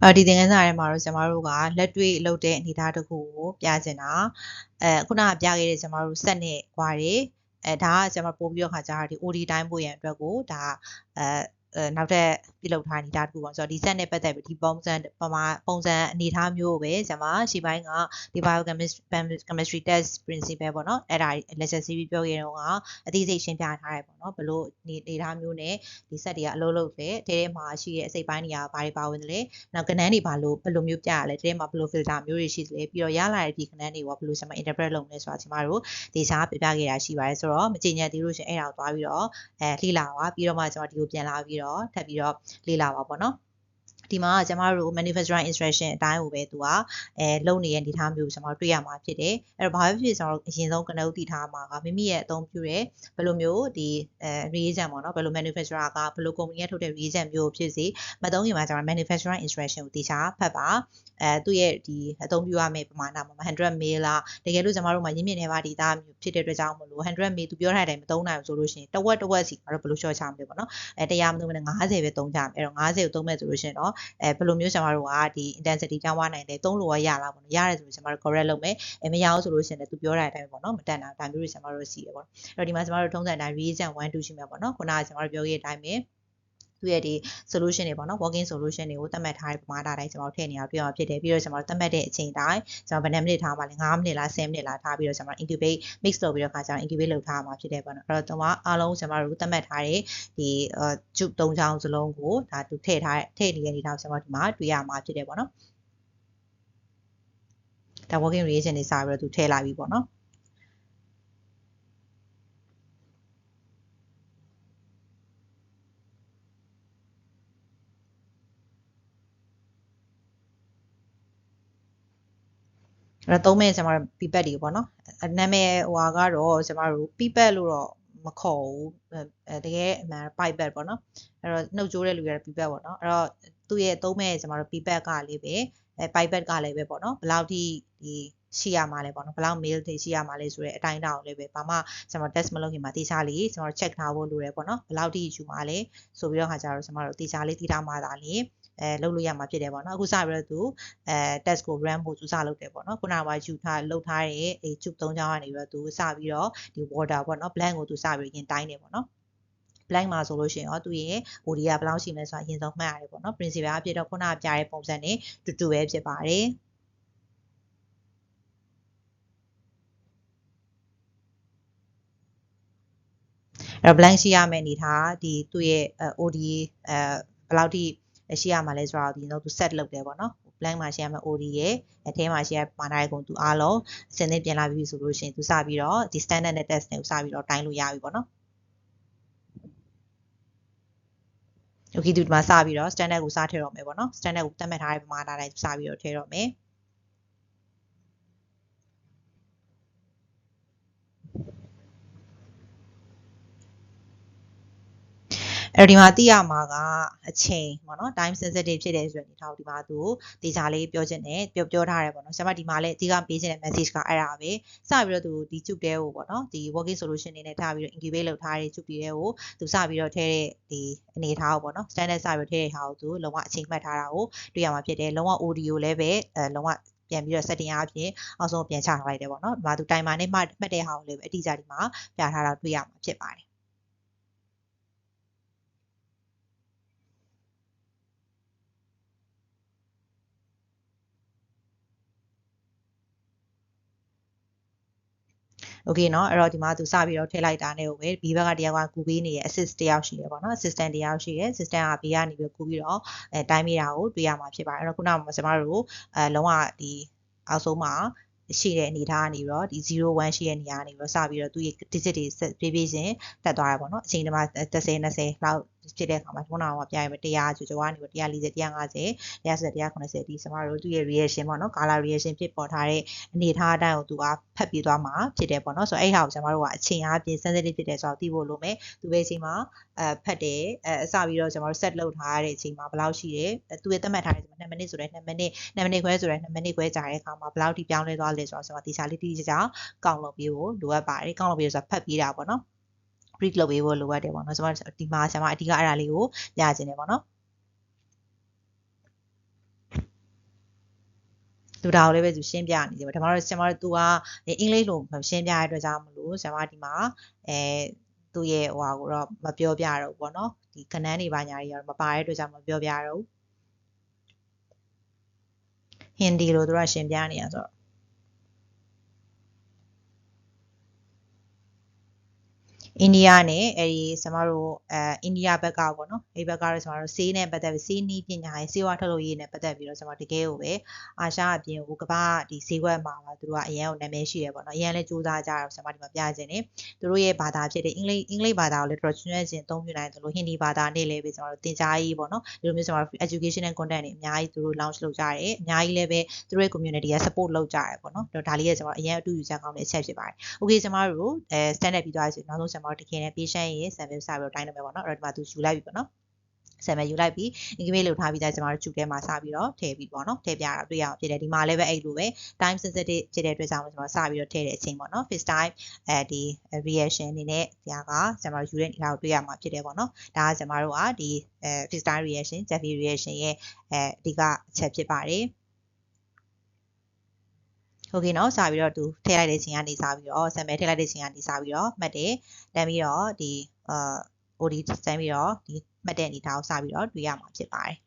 အော်ဒီသင်ခန်းစာထဲမှာတော့ကျမတို့ကလက်တွေ့လုပ်တဲ့အနေအထားတစ်ခုကိုပြချင်တာအဲခုနကပြခဲ့တဲ့ကျမတို့ဆက်နဲ့과တွေအဲဒါကကျမပို့ပြီးတော့ခါကျတော့ဒီ OD တိုင်းပို့ရန်အတွက်ကိုဒါအဲအဲ နောက်ထပ်ပြုလုပ်ထားနေတာတခုပေါ့ဆိုတော့ဒီဆက်နဲ့ပတ်သက်ပြီးဒီပုံစံပမာပုံစံအနေထားမျိုးကိုပဲကျွန်မရှေ့ပိုင်းကဒီ biochemistry test principle ပေါ့နော်အဲ့ဒါ lecture series ပြောခဲ့တော့ကအသေးစိတ်ရှင်းပြထားတယ်ပေါ့နော်ဘလို့အနေထားမျိုးနဲ့ဒီဆက်တွေကအလုပ်လုပ်တယ်တဲထဲမှာရှိတဲ့အစိတ်ပိုင်းတွေကဘာတွေပါဝင်တယ်လဲနောက်ကဏ္ဍတွေဘာလို့ဘယ်လိုမျိုးပြရလဲတဲထဲမှာဘယ်လို filter မျိုးတွေရှိသလဲပြီးတော့ရလာတဲ့ဒီကဏ္ဍတွေကဘယ်လိုကျွန်မ interpret လုပ်လဲဆိုတာကျွန်မတို့ဒီစားပြပြခဲ့တာရှိပါတယ်ဆိုတော့မကြင်ညက်သေးလို့ရှင်အဲ့ဒါကိုသွားပြီးတော့အဲလှိလာပါပြီးတော့မှကျွန်တော်ဒီကိုပြန်လာပြီးတော့ထပ်ပြီးတော့လေ့လာပါပေါ့နော် ဒီမှာကျမတို့ manufacturing instruction အတိုင်းကိုပဲသူကအဲလုပ်နေတဲ့အနေအထားမျိုးကျွန်တော်တွေ့ရမှာဖြစ်တယ်အဲ့တော့ဘာပဲဖြစ်ကျွန်တော်အရင်ဆုံးကနဦးတည်ထားမှာကမိမိရဲ့အသုံးပြုတဲ့ဘယ်လိုမျိုးဒီအဲ reagent ပေါ့နော်ဘယ်လို manufacturer ကဘယ်လို company ကထုတ်တဲ့ reagent မျိုးဖြစ်စီမသုံးခင်မှာကျွန်တော် manufacturing instruction ကိုတည်ချဖတ်ပါအဲသူ့ရဲ့ဒီအသုံးပြုရမယ့်ပမာဏမှာ100 ml လားတကယ်လို့ကျွန်တော်တို့မှာရင်းမြစ်နေပါဒီသားမျိုးဖြစ်တဲ့အတွက်ကြောင့်မလို့100 ml သူပြောထားတဲ့အတိုင်းမသုံးနိုင်ဘူးဆိုလို့ရှိရင်တဝက်တဝက်စီကတော့ဘယ်လို short ချမလဲပေါ့နော်အဲ100မသုံးဘဲ50ပဲသုံးကြမယ်အဲ့တော့50ကိုသုံးမဲ့ဆိုလို့ရှိရင်တော့အဲဘယ်လိုမျိုးကျွန်တော်တို့ကဒီ intensity ကြောင်းဝနိုင်တယ်သုံးလို့ရရလားပေါ့နော်ရတယ်ဆိုလို့ကျွန်တော်တို့ correct လုပ်မယ်အဲမရဘူးဆိုလို့ရှိရင်လည်းသူပြောတဲ့အတိုင်းပေါ့နော်မတက်တာဒါမျိုးတွေကျွန်တော်တို့စီရပေါ့အဲ့တော့ဒီမှာကျွန်တော်တို့ထုံးစံအတိုင်း reagent 1 2ရှိမှာပေါ့နော်ခုနကကျွန်တော်တို့ပြောခဲ့တဲ့အတိုင်းပဲ သူ့ရဲ့ဒီ solution တွေပေါ့နော် working solution တွေကိုသတ်မှတ်ထားတဲ့ပမာဏတိုင်းကျွန်တော်ထည့်နေအောင်ပြရဖြစ်တယ်ပြီးတော့ကျွန်တော်သတ်မှတ်တဲ့အချိန်တိုင်းကျွန်တော်ဘယ်နှမိနစ်ထားမှလဲ9မိနစ်လား10မိနစ်လားထားပြီးတော့ကျွန်တော် incubate mix လုပ်ပြီးတော့ခါကျတော့ incubate လုပ်ထားမှာဖြစ်တယ်ပေါ့နော်အဲ့တော့ကျွန်တော်အားလုံးကျွန်တော်တို့သတ်မှတ်ထားတဲ့ဒီ tube ၃ချောင်းစလုံးကိုဒါသူထည့်ထားထည့်နေတဲ့အနေထားကျွန်တော်ဒီမှာတွေ့ရမှာဖြစ်တယ်ပေါ့နော်ဒါ working reaction တွေစပြီးတော့သူထည့်လာပြီပေါ့နော် အဲ့တော့သုံးမဲ့ကျွန်တော်တို့ pipet တွေပေါ့နော်နာမည်ဟိုဟာကတော့ကျွန်တော်တို့ pipet လို့တော့မခေါ်ဘူးအဲတကယ်အမှန် pipet ပေါ့နော်အဲ့တော့နှုတ်ကြိုးတဲ့လူတွေ pipet ပေါ့နော်အဲ့တော့သူ့ရဲ့သုံးမဲ့ကျွန်တော်တို့ pipet ကလေးပဲအဲ pipet ကလည်းပဲပေါ့နော်ဘယ်လောက်ထိဒီရှိရမှာလဲပေါ့နော်ဘယ်လောက် mail တွေရှိရမှာလဲဆိုတဲ့အတိုင်းအတာကိုလည်းပဲဘာမှကျွန်တော် test မလုပ်ခင်မှာတေချာလေးကျွန်တော် check ထားဖို့လိုတယ်ပေါ့နော်ဘယ်လောက်ထိယူမှာလဲဆိုပြီးတော့ခါကြတော့ကျွန်တော်တို့တေချာလေးတည်ထားမှသာလေ အဲလုပ်လို့ရမှာဖြစ်တယ်ပေါ့နော်အခုစပြီးတော့သူအဲ test ကို run ဖို့သူစလုပ်တယ်ပေါ့နော်ခုနကယူထားလုပ်ထားတဲ့အဲ tube 3ချောင်းကနေပြီးတော့သူစပြီးတော့ဒီ water ပေါ့နော် blank ကိုသူစပြီးရင်တိုင်းတယ်ပေါ့နော် blank မှာဆိုလို့ရှိရင်ရောသူရဲ့ OD ကဘယ်လောက်ရှိမလဲဆိုတာအရင်ဆုံးမှတ်ရတယ်ပေါ့နော် principal အဖြစ်တော့ခုနကပြတဲ့ပုံစံနဲ့တူတူပဲဖြစ်ပါတယ်အဲ့တော့ blank ရှိရမယ့်အနေထားဒီသူ့ရဲ့ OD အဲဘယ်လောက်ထိ ရှိရမှာလဲဆိုတော့ဒီတော့သူ set လုပ်တယ်ပေါ့နော် blank မှာရှိရမယ့် OD ရဲ့အထဲမှာရှိရမာနာရဲ့ကုန်သူအားလုံးအစင်းသစ်ပြင်လာပြီဆိုလို့ရှိရင်သူစပြီးတော့ဒီ standard နဲ့ test နဲ့ကိုစပြီးတော့တိုင်းလို့ရပြီပေါ့နော် okay ဒီမှာစပြီးတော့ standard ကိုစထည့်တော့မယ်ပေါ့နော် standard ကိုသတ်မှတ်ထားတဲ့ပမာဏတိုင်းစပြီးတော့ထည့်တော့မယ် အဲ့တော့ဒီမှာသိရမှာကအချိန်ပေါ့နော် time sensitive ဖြစ်တယ်ဆိုတဲ့အနေထားကိုဒီမှာသူဒေတာလေးပြောချင်တယ်ပြောပြောထားတယ်ပေါ့နော်ဆရာမဒီမှာလည်းအဓိကပေးချင်တဲ့ message ကအဲ့ဒါပဲစပြီးတော့သူဒီ tube တဲကိုပေါ့နော်ဒီ working solution နေနဲ့ထားပြီးတော့ incubate လုပ်ထားတဲ့ tube တဲကိုသူစပြီးတော့ထည့်တဲ့ဒီအနေထားကိုပေါ့နော် standard စပြီးတော့ထည့်တဲ့ဟာကိုသူလုံးဝအချိန်မှတ်ထားတာကိုတွေ့ရမှာဖြစ်တယ်လုံးဝ audio လည်းပဲအဲလုံးဝပြန်ပြီးတော့ setting အပြင်အောက်ဆုံးပြန်ချထားလိုက်တယ်ပေါ့နော်ဒီမှာသူ timer နဲ့မှတ်တဲ့ဟာကိုလည်းအတိအကျဒီမှာပြထားတာတွေ့ရမှာဖြစ်ပါတယ် โอเคเนาะအဲ့တော့ဒီမှာသူစပြီးတော့ထည့်လိုက်တာနဲ့ကိုပဲဒီဘက်ကတယောက်ကကူပေးနေရဲ့ assist တယောက်ရှိတယ်ပေါ့နော် assistant တယောက်ရှိရဲ့ assistant ကဘေးကနေပြီးကူပြီးတော့အဲတိုင်းမိတာကိုတွေ့ရမှာဖြစ်ပါတယ်အဲ့တော့ခုနကကျွန်တော်တို့အဲလုံးဝဒီအောက်ဆုံးမှာရှိတဲ့အနေထားကနေပြီးတော့ဒီ01ရှိတဲ့နေရာကနေပြီးတော့စပြီးတော့သူ့ရဲ့ digit တွေပြေးပြေးချင်းတက်သွားတာပေါ့နော်အချိန်တမှာ30 20လောက် ဖြစ်တဲ့အခါမှာခုနကပြရမယ်100ကျော်ကျော်ကနေပြီး140 150 170 190ဒီစမတို့သူ့ရဲ့ reaction ပေါ့နော် color reaction ဖြစ်ပေါ်ထားတဲ့အနေထားအတိုင်းကိုသူကဖတ်ပြီးသွားမှာဖြစ်တယ်ပေါ့နော်ဆိုတော့အဲ့ဟာကိုကျွန်တော်တို့ကအချိန်အားဖြင့် sensitive ဖြစ်တယ်ဆိုတော့သိဖို့လိုမယ်သူပဲအချိန်မှာအဲဖတ်တယ်အဲအစပြီးတော့ကျွန်တော်တို့ set လုပ်ထားတဲ့အချိန်မှာဘယ်လောက်ရှိတယ်သူရဲ့သတ်မှတ်ထားတဲ့2မိနစ်ဆိုတဲ့2မိနစ်2မိနစ်ခွဲဆိုတဲ့2မိနစ်ခွဲကြာတဲ့အခါမှာဘယ်လောက်ထိပြောင်းလဲသွားလဲဆိုတော့ကျွန်တော်ဒီချာလေးတိတိကျကျကောက်လုပ်ပြီးဖို့လိုအပ်ပါတယ်ကောက်လုပ်ပြီးဆိုတော့ဖတ်ပြီးတာပေါ့နော် brief လုပ်ပေးဖို့လိုအပ်တယ်ပေါ့နော်ကျွန်မဒီမှာဆရာမအဓိကအဲ့ဒါလေးကိုပြခြင်းတယ်ပေါ့နော်သူဒါကိုလည်းပဲသူရှင်းပြနေတယ်ဒါမှမဟုတ်ဆရာမတို့သူကအင်္ဂလိပ်လိုရှင်းပြရတဲ့အတွက်ကြောင့်မလို့ဆရာမဒီမှာအဲသူ့ရဲ့ဟိုဟာကိုတော့မပြောပြတော့ဘူးပေါ့နော်ဒီခဏန်းတွေပါညာတွေကတော့မပါတဲ့အတွက်ကြောင့်မပြောပြတော့ဘူးဟင်ဒီလိုသူကရှင်းပြနေရဆိုတော့ အိန္ဒိယနဲ့အဲဒီကျမတို့အဲအိန္ဒိယဘက်ကပေါ့နော်အဲဒီဘက်ကတော့ကျမတို့ဆေးနဲ့ပတ်သက်ပြီးဆေးနီးပညာရေးဆေးဝါးထုတ်လုပ်ရေးနဲ့ပတ်သက်ပြီးတော့ကျမတကယ်ကိုပဲအာရှအပြင်ကိုကမ္ဘာဒီဆေးခွက်မှာပါသူတို့ကအရန်ကိုနာမည်ရှိရပေါ့နော်အရန်လည်းစူးစမ်းကြတော့ကျမဒီမှာပြခြင်းနေသူတို့ရဲ့ဘာသာဖြစ်တဲ့အင်္ဂလိပ်အင်္ဂလိပ်ဘာသာကိုလည်းတော်တော်ကျွမ်းကျင်သုံးပြနိုင်တယ်လို့ဟင်ဒီဘာသာနဲ့လည်းပဲကျမတို့သင်ကြားရေးပေါ့နော်ဒီလိုမျိုးကျမတို့ educational content တွေအများကြီးသူတို့ launch လုပ်ကြတယ်အများကြီးလည်းပဲသူတို့ရဲ့ community က support လုပ်ကြတယ်ပေါ့နော်ဒါလေးကကျမတို့အရန်အတူယူချက်ကောင်းတဲ့အချက်ဖြစ်ပါတယ် okay ကျမတို့အဲ standard ပြီးသွားပြီဆိုနောက်ဆုံးကျမတို့တကယ်နဲ့ patient ရဲ့ sample စပြီးတော့တိုင်းလုပ်မယ်ပေါ့နော်အဲ့တော့ဒီမှာသူယူလိုက်ပြီပေါ့နော်ဆယ်မယ်ယူလိုက်ပြီး incubate လုပ်ထားပြီးသားကျွန်တော်တို့ tube ထဲမှာစပြီးတော့ထည့်ပြီးပေါ့နော်ထည့်ပြတာတွေ့ရအောင်ဖြစ်တယ်ဒီမှာလည်းပဲအဲ့လိုပဲ time sensitive ဖြစ်တဲ့အတွက်ကြောင့်ကျွန်တော်စပြီးတော့ထည့်တဲ့အချိန်ပေါ့နော် first time အဲဒီ reaction အနေနဲ့ဒါကကျွန်တော်ယူတဲ့အနေထားကိုတွေ့ရမှာဖြစ်တယ်ပေါ့နော်ဒါကကျွန်တော်တို့ကဒီအဲ first time reaction Jeffy reaction ရဲ့အဲအဓိကအချက်ဖြစ်ပါတယ် โอเคเนาะစပြီးတော့သူထည့်လိုက်တဲ့ချိန်ကနေစပြီးတော့ sample ထည့်လိုက်တဲ့ချိန်ကနေစပြီးတော့မှတ်တယ်တန်းပြီးတော့ဒီအာ OD တန်းပြီးတော့ဒီမှတ်တဲ့အနေထားကိုစပြီးတော့တွေ့ရမှာဖြစ်ပါတယ်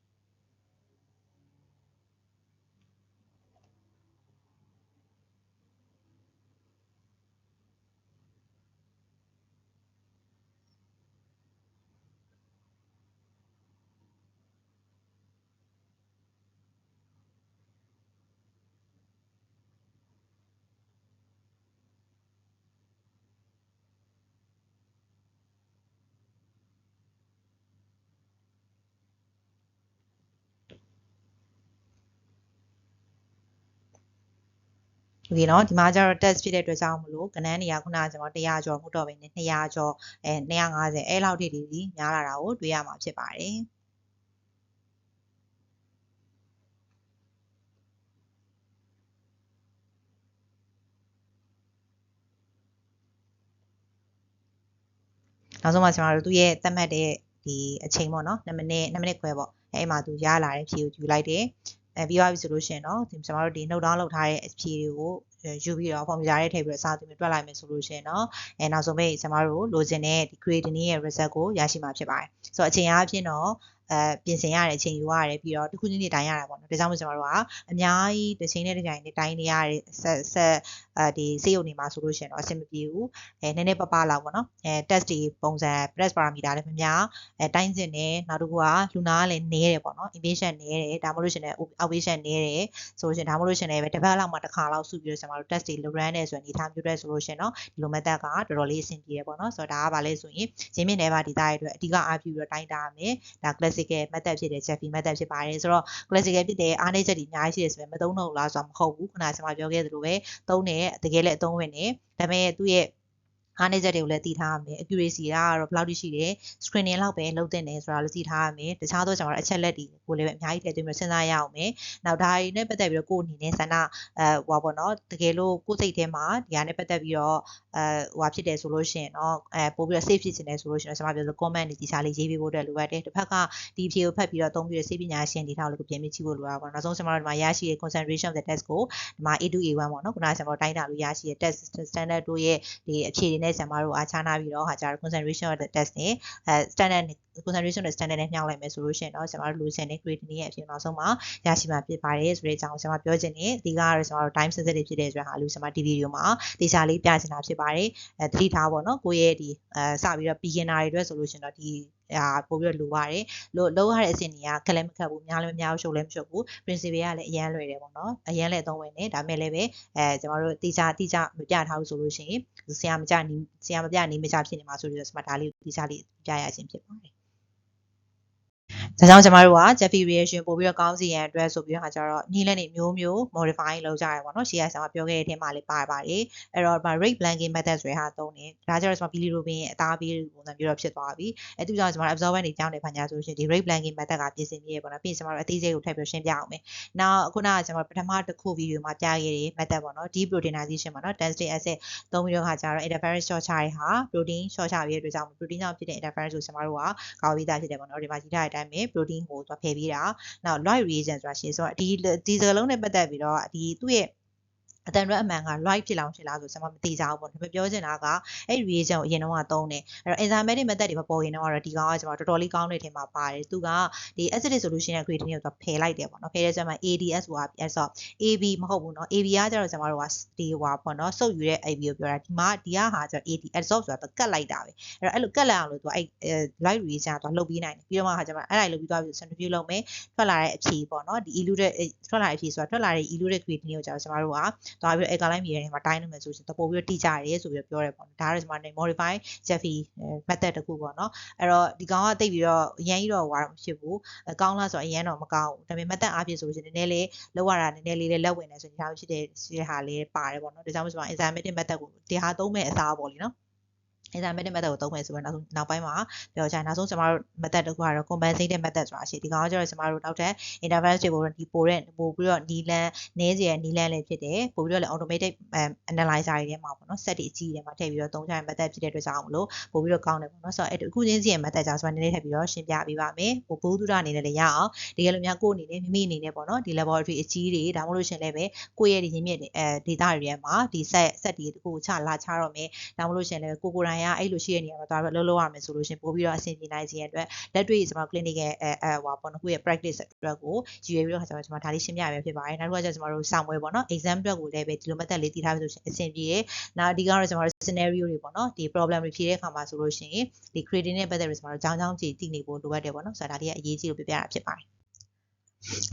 โอเคเนาะဒီမှာကျတော့ test ဖြစ်တဲ့အတွက်ကြောင့်မလို့ကဏ္ဍနေရာခုနကကျွန်တော်100ကျော်မှုတော့ပဲနဲ့200ကျော်အဲ250အဲလောက်ထိဒီများလာတာကိုတွေ့ရမှာဖြစ်ပါတယ်နောက်ဆုံးမှကျွန်တော်တို့သူ့ရဲ့သတ်မှတ်တဲ့ဒီအချိန်ပေါ့နော်2မိနစ်2မိနစ်ခွဲပေါ့အဲအဲ့မှာသူရလာတဲ့ဖြေကိုယူလိုက်တယ် အဲပြီးသွားပြီဆိုလို့ရှိရင်တော့ဒီကျွန်တော်တို့ဒီ note down လုပ်ထားတဲ့အဖြေတွေကိုယူပြီးတော့ formula ထဲထည့်ပြီးတော့စာသင်တွက်လိုက်မယ်ဆိုလို့ရှိရင်တော့အဲနောက်ဆုံးပိတ်ကျွန်တော်တို့လိုချင်တဲ့ဒီ creatinine ရဲ့ result ကိုရရှိမှာဖြစ်ပါတယ်ဆိုတော့အချိန်အားဖြင့်တော့အဲပြင်ဆင်ရတဲ့အချိန်ယူရတယ်ပြီးတော့တစ်ခုချင်းချင်းတိုင်းရတာပေါ့နော်ဒါကြောင့်မို့ကျွန်တော်တို့ကအများကြီးတစ်ချိန်နဲ့တစ်ချိန်နဲ့တိုင်းနေရတဲ့ဆက်ဆက် အဲဒီစေးရုံနေမှာဆိုလို့ရှိရင်တော့အဆင်မပြေဘူးအဲနည်းနည်းပပလောက်ပေါ့နော်အဲ test တွေပုံစံ press parameter လည်းမများအဲတိုင်းစင်နေနောက်တစ်ခုကလူနာကလည်းနည်းတယ်ပေါ့နော် inpatient နည်းတယ်ဒါမှမဟုတ်ရှင်လည်း outpatient နည်းတယ်ဆိုလို့ရှိရင်ဒါမှမဟုတ်ရှင်လည်းပဲတစ်ပတ်လောက်မှတစ်ခါလောက်စုပြီးတော့ကျွန်တော်တို့ test တွေ run နေဆိုရင်ဒီထားမျိုးတဲ့ဆိုလို့ရှိရင်တော့ဒီလို method ကတော်တော်လေးအဆင်ပြေတယ်ပေါ့နော်ဆိုတော့ဒါကဘာလဲဆိုရင်ရင်းမြစ်နယ်ပါဒေတာရဲ့အတွက်အဓိကအားပြုပြီးတော့တိုင်းတာမယ်ဒါ classical method ဖြစ်တဲ့ Jeffy method ဖြစ်ပါတယ်ဆိုတော့ classical ဖြစ်တဲ့အားနည်းချက်တွေအများကြီးရှိတယ်ဆိုရင်မသုံးတော့ဘူးလားဆိုတော့မဟုတ်ဘူးခုနကကျွန်မပြောခဲ့သလိုပဲသုံးတယ်တကယ်လည်းအသုံးဝင်တယ်ဒါပေမဲ့သူ့ရဲ့အားနည်းချက်တွေကိုလည်းသိထားရမယ် accuracy ကတော့ဘယ်လောက်ထိရှိတယ် screening လောက်ပဲလုပ်တဲ့တယ်ဆိုတာလည်းသိထားရမယ်တခြားသောကျွန်တော်အချက်လက်တွေကိုလည်းပဲအများကြီးထည့်သွင်းပြီးစဉ်းစားရအောင်မယ်နောက်ဒါတွေနဲ့ပတ်သက်ပြီးတော့ကိုယ့်အနေနဲ့ဆန္ဒအဲဟိုပါပေါ့နော်တကယ်လို့ကိုယ့်စိတ်ထဲမှာဒီဟာနဲ့ပတ်သက်ပြီးတော့အဲဟိုဖြစ်တယ်ဆိုလို့ရှိရင်တော့အဲပို့ပြီးတော့ safe ဖြစ်နေတယ်ဆိုလို့ရှိရင်ကျွန်မပြောလို့ comment တွေဒီစားလေးရေးပေးဖို့အတွက်လိုအပ်တယ်တစ်ဖက်ကဒီဖြေကိုဖတ်ပြီးတော့အသုံးပြုတဲ့စေပညာရှင်တွေထားလို့ကိုပြင်ပြကြည့်ဖို့လိုတာပေါ့နောက်ဆုံးကျွန်မတို့ဒီမှာရရှိတဲ့ concentration of the test ကိုဒီမှာ A2 A1 ပေါ့နော်ခုနကကျွန်တော်တိုင်းတာလို့ရရှိတဲ့ test standard တို့ရဲ့ဒီအဖြေတွေနဲ့ကျွန်မတို့အားချနာပြီးတော့ဟာကြတော့ concentration of the test နဲ့အဲ standard concentration နဲ့ standard နဲ့မြှောက်လိုက်မယ်ဆိုလို့ရှိရင်တော့ကျွန်တော်တို့လိုချင်တဲ့ creatinine ရဲ့အဖြစ်နောက်ဆုံးမှာရရှိမှာဖြစ်ပါတယ်ဆိုတဲ့အကြောင်းကျွန်တော်ပြောချင်တယ်အဓိကကတော့ကျွန်တော်တို့ time sensitive ဖြစ်တဲ့အတွက်ဟာလို့ကျွန်မဒီ video မှာဒေတာလေးပြချင်တာဖြစ်ပါတယ်အဲသတိထားပါတော့ကိုယ့်ရဲ့ဒီအဲစပြီးတော့ beginner တွေအတွက်ဆိုလို့ရှိရင်တော့ဒီအာပို့ပြီးတော့လိုပါတယ်လို့လုံးရတဲ့အဆင့်တွေကခက်လည်းမခက်ဘူးများလည်းမများဘူးရှုပ်လည်းမရှုပ်ဘူး principle ကလည်းအရန်လွယ်တယ်ပေါ့နော်အရန်လည်းအသုံးဝင်တယ်ဒါမဲ့လည်းပဲအဲကျွန်တော်တို့တိကျတိကျမပြထားဘူးဆိုလို့ရှိရင်ဆရာမကြနီးဆရာမပြနီးမကြဖြစ်နေမှာဆိုပြီးတော့စမဒါလေးတိကျလေးပြရခြင်းဖြစ်ပါတယ် ဒါကြောင့်ကျမတို့က Jeffy reaction ပို့ပြီးတော့ကောင်းစီရန်အတွက်ဆိုပြီးတော့ဟာကျတော့နီးလက်နေမျိုးမျိုး modify လုပ်ကြရပါတော့ရှေ့ကဆရာမပြောခဲ့တဲ့အထက်မှာလေးပါပါတယ်အဲ့တော့ rate blanking method ဆိုတဲ့ဟာသုံးတယ်ဒါကျတော့ကျွန်တော် bilirubin ရဲ့အသားပေးပုံစံမျိုးတော့ဖြစ်သွားပြီအဲ့သူကြောင့်ကျွန်တော် absorbent တွေကြောင်းနေဖန်ကြဆိုရှင်ဒီ rate blanking method ကပြင်ဆင်ပြီးရပေါ့နော်ပြီးရင်ကျွန်တော်တို့အသေးစိတ်ကိုထပ်ပြီးရှင်းပြအောင်မယ်နောက်ခုနကကျွန်တော်ပထမတစ်ခု video မှာပြခဲ့တဲ့ method ပေါ့နော် deproteinization ပေါ့နော် density acid သုံးပြီးတော့ခါကျတော့ interference short ချတဲ့ဟာ protein short ချပြီးတဲ့အတွက်ကြောင့် protein ကြောင့်ဖြစ်တဲ့ interference ကိုကျွန်တော်တို့ကကောက်ပြီးသားဖြစ်တယ်ပေါ့နော်ဒီမှာကြီးထားတဲ့အတိုင်းပဲ protein ကိုသူဖယ်ပေးတာနောက် Lloyd reagent ဆိုတာရှိတယ်ဆိုတော့ဒီဒီစကားလုံးနဲ့ပတ်သက်ပြီးတော့ဒီသူ့ရဲ့ အတန်ရွက်အမှန်က right ဖြစ်လောင်ဖြစ်လားဆိုကျွန်မမသိကြဘူးပေါ့။ဒါပေမဲ့ပြောချင်တာကအဲ့ reaction ကိုအရင်တုန်းကသုံးတယ်။အဲ့တော့ enzymatic method တွေမပေါ်ရင်တော့ဒီကောင်ကကျွန်မတော်တော်လေးကောင်းတဲ့ထင်မှာပါတယ်။သူကဒီ acidic solution နဲ့ creatinine ကိုသူဖယ်လိုက်တယ်ပေါ့နော်။ဖယ်တဲ့ကျွန်မ ADS ဆိုတာဆို AB မဟုတ်ဘူးနော်။ AB ကကျတော့ကျွန်မတို့က stay ဟွာပေါ့နော်။စုပ်ယူတဲ့ AB ကိုပြောတာဒီမှာဒီကဟာကျတော့ AD adsorb ဆိုတာကတ်လိုက်တာပဲ။အဲ့တော့အဲ့လိုကတ်လိုက်အောင်လို့သူကအဲ့ light reaction ကသူကလှုပ်ပြီးနိုင်တယ်။ပြီးတော့မှဟာကျွန်မအဲ့ဒါလှုပ်ပြီးသွားပြီး centrifuge လုပ်မယ်။ထွက်လာတဲ့အဖြေပေါ့နော်။ဒီ eluted ထွက်လာတဲ့အဖြေဆိုတာထွက်လာတဲ့ eluted creatinine ကိုကျတော့ကျွန်မတို့ကသွားပြီး alkaline media တွေမှာတိုင်းလို့မယ်ဆိုရင်တပို့ပြီးတော့တိကျတယ်ဆိုပြီးတော့ပြောတယ်ပေါ့နော်ဒါကတော့ကျွန်တော် modify Jeffy method တခုပေါ့နော်အဲ့တော့ဒီကောင်ကတိတ်ပြီးတော့အရင်ကြီးတော့ဟွာတော့မရှိဘူးကောင်းလားဆိုတော့အရင်တော့မကောင်းဘူးဒါပေမဲ့ method အားဖြင့်ဆိုရင်နည်းနည်းလေးလောက်ရတာနည်းနည်းလေးလက်ဝင်နေဆိုရင်ဒါရှိတဲ့ရှိတဲ့ဟာလေးပါတယ်ပေါ့နော်ဒါကြောင့်မို့ဆိုတော့ enzymatic method ကိုဒီဟာသုံးမဲ့အစားပေါ့လीနော် enzymatic method ကိုသုံးမယ်ဆိုတော့နောက်ဆုံးနောက်ပိုင်းမှာပြောချင်နောက်ဆုံးကျမတို့ method တစ်ခုကတော့ compensated method ဆိုတာရှိဒီကောင်ကကျတော့ကျမတို့နောက်ထပ် interference တွေကိုဒီပိုတဲ့ပို့ပြီးတော့နီလန်းနည်းစီရဲ့နီလန်းလေးဖြစ်တယ်ပို့ပြီးတော့လည်း automatic analyzer တွေထဲမှာပေါ့နော် set တွေအကြီးတွေမှာထည့်ပြီးတော့သုံးချင် method ဖြစ်တဲ့အတွက်ကြောင့်မလို့ပို့ပြီးတော့ကောင်းတယ်ပေါ့နော်ဆိုတော့အခုချင်းစီရဲ့ method ကြောင့်ကျွန်မနည်းနည်းထပ်ပြီးတော့ရှင်းပြပေးပါမယ်ပို့ဘိုးသူရအနေနဲ့လည်းရအောင်တကယ်လို့များကိုယ့်အနေနဲ့မိမိအနေနဲ့ပေါ့နော်ဒီ laboratory အကြီးတွေဒါမှမဟုတ်ရှင်လည်းပဲကိုယ့်ရဲ့ဒီရင်းမြစ်အဲ data တွေထဲမှာဒီ set set တွေတခုချလာချတော့မယ်ဒါမှမဟုတ်ရှင်လည်းကိုကိုယ်တိုင်ကအဲ့လိုရှိတဲ့နေရာမှာသွားပြီးလှုပ်လှုပ်ရမယ်ဆိုလို့ရှင်ပို့ပြီးတော့အဆင်ပြေနိုင်စေရတဲ့အတွက်လက်တွေ့ကျွန်တော် clinical အဲအဲဟိုပေါ့နော်ကိုယ့်ရဲ့ practice အတွက်ကိုယူရပြီးတော့ကျွန်တော်ကျွန်တော်ဒါလေးရှင်းပြရမယ်ဖြစ်ပါတယ်နောက်တစ်ခုကကျကျွန်တော်တို့စောင့်ပွဲပေါ့နော် exam အတွက်ကိုလည်းပဲဒီလို method လေးတည်ထားပြီးဆိုရှင်အဆင်ပြေတယ်နောက်အဓိကတော့ကျွန်တော်တို့ scenario တွေပေါ့နော်ဒီ problem တွေဖြေတဲ့အခါမှာဆိုလို့ရှိရင်ဒီ creating နဲ့ပတ်သက်ပြီးကျွန်တော်တို့ကြောင်းကြောင်းကြည့်တည်နေဖို့လိုအပ်တယ်ပေါ့နော်ဆိုတော့ဒါလေးကအရေးကြီးလို့ပြပြတာဖြစ်ပါတယ်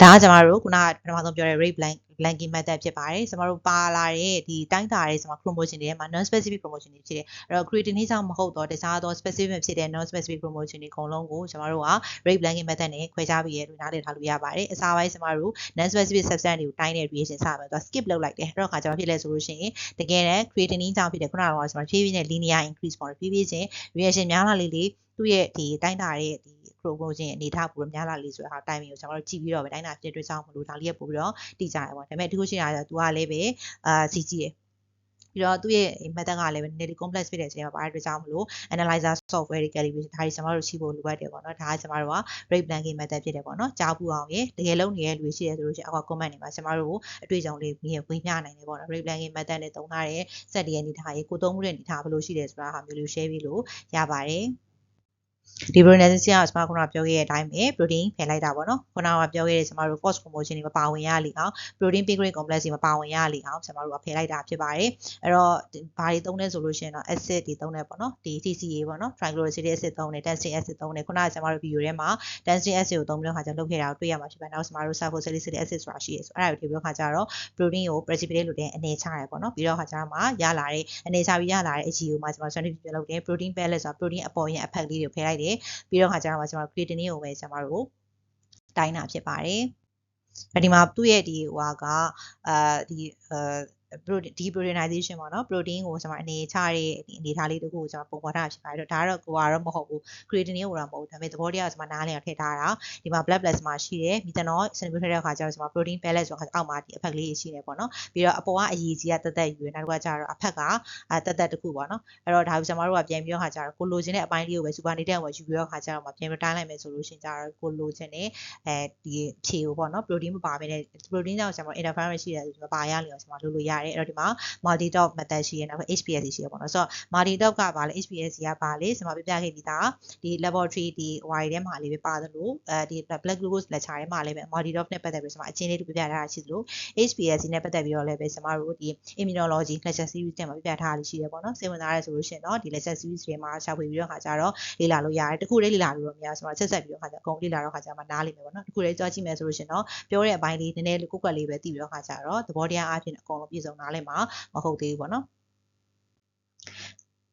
ဒါကကျမတို့ခုနကပထမဆုံးပြောတဲ့ rate blank blanking method ဖြစ်ပါတယ်ကျမတို့ပါလာတဲ့ဒီတိုင်းတာတဲ့ကျမ promotion တွေထဲမှာ non specific promotion တွေဖြစ်တယ်အဲ့တော့ creatinine ကြောင့်မဟုတ်တော့တခြားသော specific ဖြစ်တဲ့ non specific promotion တွေအကုန်လုံးကိုကျမတို့က rate blanking method နဲ့ခွဲခြားပြီးရလို့နားလည်ထားလို့ရပါတယ်အစားပိုင်းကျမတို့ non specific substance တွေကိုတိုင်းတဲ့ reaction စမယ်သူ skip လုပ်လိုက်တယ်အဲ့တော့ခါကျမဖြစ်လဲဆိုလို့ရှိရင်တကယ်တမ်း creatinine ကြောင့်ဖြစ်တဲ့ခုနကတော့ကျမဖြည်းဖြည်းနဲ့ linear increase ပေါ့ဖြည်းဖြည်းချင်း reaction များလာလေးလေးသူ့ရဲ့ဒီတိုင်းတာတဲ့ဒီ promotion အနေထားပိုများလာလေးဆိုတဲ့ဟာ timing ကိုကျွန်တော်တို့ကြည့်ပြီးတော့ပဲတိုင်းတာဖြစ်တဲ့အတွက်ကြောင့်မလို့ဒါလေးရပို့ပြီးတော့တိကျတယ်ပေါ့ဒါပေမဲ့ဒီခုရှိတာကသူကလည်းပဲအာစီကြည့်တယ်ပြီးတော့သူ့ရဲ့ method ကလည်းပဲနည်းနည်း complex ဖြစ်တဲ့အချိန်မှာပါတယ်အတွက်ကြောင့်မလို့ analyzer software တွေ calibration ဒါတွေကျွန်တော်တို့ရှိဖို့လိုအပ်တယ်ပေါ့နော်ဒါကကျွန်တော်တို့က rate blanking method ဖြစ်တယ်ပေါ့နော်ကြားပူအောင်ရေတကယ်လုံးနေတဲ့လူရှိတယ်ဆိုလို့ရှိရင်အောက် comment တွေမှာကျွန်တော်တို့အတွေ့အကြုံလေးမြင်ဝေမျှနိုင်တယ်ပေါ့နော် rate blanking method နဲ့သုံးထားတဲ့ set တွေရဲ့အနေထားရေကိုသုံးမှုတဲ့အနေထားဘယ်လိုရှိတယ်ဆိုတာဟာမျိုးလေး share ပြီးလို့ရပါတယ် ဒီ protein စီကကျွန်မခုနပြောခဲ့တဲ့အတိုင်းပဲ protein ဖယ်လိုက်တာပေါ့နော်ခုနကပြောခဲ့တဲ့ကျွန်တော်တို့ force promotion တွေမပါဝင်ရလေအောင် protein pigment complex တွေမပါဝင်ရလေအောင်ကျွန်တော်တို့ကဖယ်လိုက်တာဖြစ်ပါတယ်အဲ့တော့ဘာတွေသုံးလဲဆိုလို့ရှိရင်တော့ acid တွေသုံးတယ်ပေါ့နော်ဒီ TCA ပေါ့နော် triglyceride acid သုံးတယ် tensine acid သုံးတယ်ခုနကကျွန်တော်တို့ video ထဲမှာ tensine acid ကိုသုံးပြီးတော့ခါကျလုပ်ခဲ့တာကိုတွေ့ရမှာဖြစ်ပါတယ်နောက်ကျွန်တော်တို့ sulfosalicylic acid ဆိုတာရှိရဆိုအဲ့ဒါကိုဒီပြီးတော့ခါကျတော့ protein ကို precipitate လို့တဲ့အနေချရတယ်ပေါ့နော်ပြီးတော့ခါကျတော့မှရလာတဲ့အနေချပြီးရလာတဲ့အချီကိုမှကျွန်တော် scientific လုပ်တယ် protein pellet ဆိုတာ protein အပေါ်ရင်အဖက်လေးတွေကိုဖယ်လိုက်တယ်ပြီးတော့ခါကျတော့ကျွန်တော် creatinine ကိုပဲကျွန်တော်တို့တိုင်းတာဖြစ်ပါတယ်ဒီမှာသူ့ရဲ့ဒီဟွာကအာဒီအာ deproteinization ပေါ့နော် protein ကိုကျွန်မအနေချတဲ့အနေထားလေးတခုကိုကျွန်မပုံဖော်ထားဖြစ်ပါတယ်ဒါကတော့ကိုကတော့မဟုတ်ဘူး creatinine ကိုတော့မဟုတ်ဘူးဒါပေမဲ့သဘောတရားကကျွန်မနားလည်အောင်ထည့်ထားတာဒီမှာ blood plasma ရှိတယ် methanol ဆန်ပြီးထည့်တဲ့အခါကျတော့ကျွန်မ protein pellet ဆိုတော့အောက်မှာဒီအဖက်လေးရှိနေပေါ့နော်ပြီးတော့အပေါ်ကအရည်ကြီးကတက်တက်ယူရနောက်တစ်ခါကျတော့အဖက်ကတက်တက်တခုပေါ့နော်အဲ့တော့ဒါကိုကျွန်မတို့ကပြန်ပြီးတော့ခါကျတော့ကိုလိုချင်တဲ့အပိုင်းလေးကိုပဲ super native ကိုယူပြီးတော့ခါကျတော့မှပြန်ပြီးတိုင်းလိုက်မယ်ဆိုလို့ရှိရင်ကျတော့ကိုလိုချင်တဲ့အဲဒီဖြေကိုပေါ့နော် protein မပါဘဲနဲ့ protein ကြောင့်ကျွန်မ interference ရှိတယ်ဆိုတော့မပါရလေအောင်ကျွန်မလုပ်လို့ရတယ်အဲ့တော့ဒီမှာ multi top method ရှိရနောက် HPLC ရှိရပေါ့နော်ဆိုတော့ multi top ကပါလေ HPLC ကပါလေကျွန်မပြပြခဲ့ပြီးသားဒီ laboratory ဒီ wire ထဲမှာလေးပဲပါသလိုအဲဒီ blood glucose lecture ထဲမှာလည်းပဲ multi top နဲ့ပတ်သက်ပြီးကျွန်မအချင်းလေးတူပြပြထားတာရှိသလို HPLC နဲ့ပတ်သက်ပြီးတော့လည်းပဲကျွန်မတို့ဒီ immunology lecture series ထဲမှာပြပြထားတာရှိရပေါ့နော်စိတ်ဝင်စားရဲဆိုလို့ရှိရင်တော့ဒီ lecture series တွေမှာရှာဖွေပြီးတော့ခါကြတော့လေ့လာလို့ရတယ်တခုလေးလေ့လာလို့တော့မရဆိုတော့ဆက်ဆက်ပြီးတော့ခါကြအကုန်လေ့လာတော့ခါကြမှာနားလိမ့်မယ်ပေါ့နော်တခုလေးကြွားကြည့်မယ်ဆိုလို့ရှိရင်တော့ပြောတဲ့အပိုင်းလေးနည်းနည်းလေးကိုကွက်လေးပဲသိပြီးတော့ခါကြတော့သဘောတရားအပြင်အကုန်လုံးပြည့်စုံနားလိမ့်မှာမဟုတ်သေးဘူးပေါ့နော်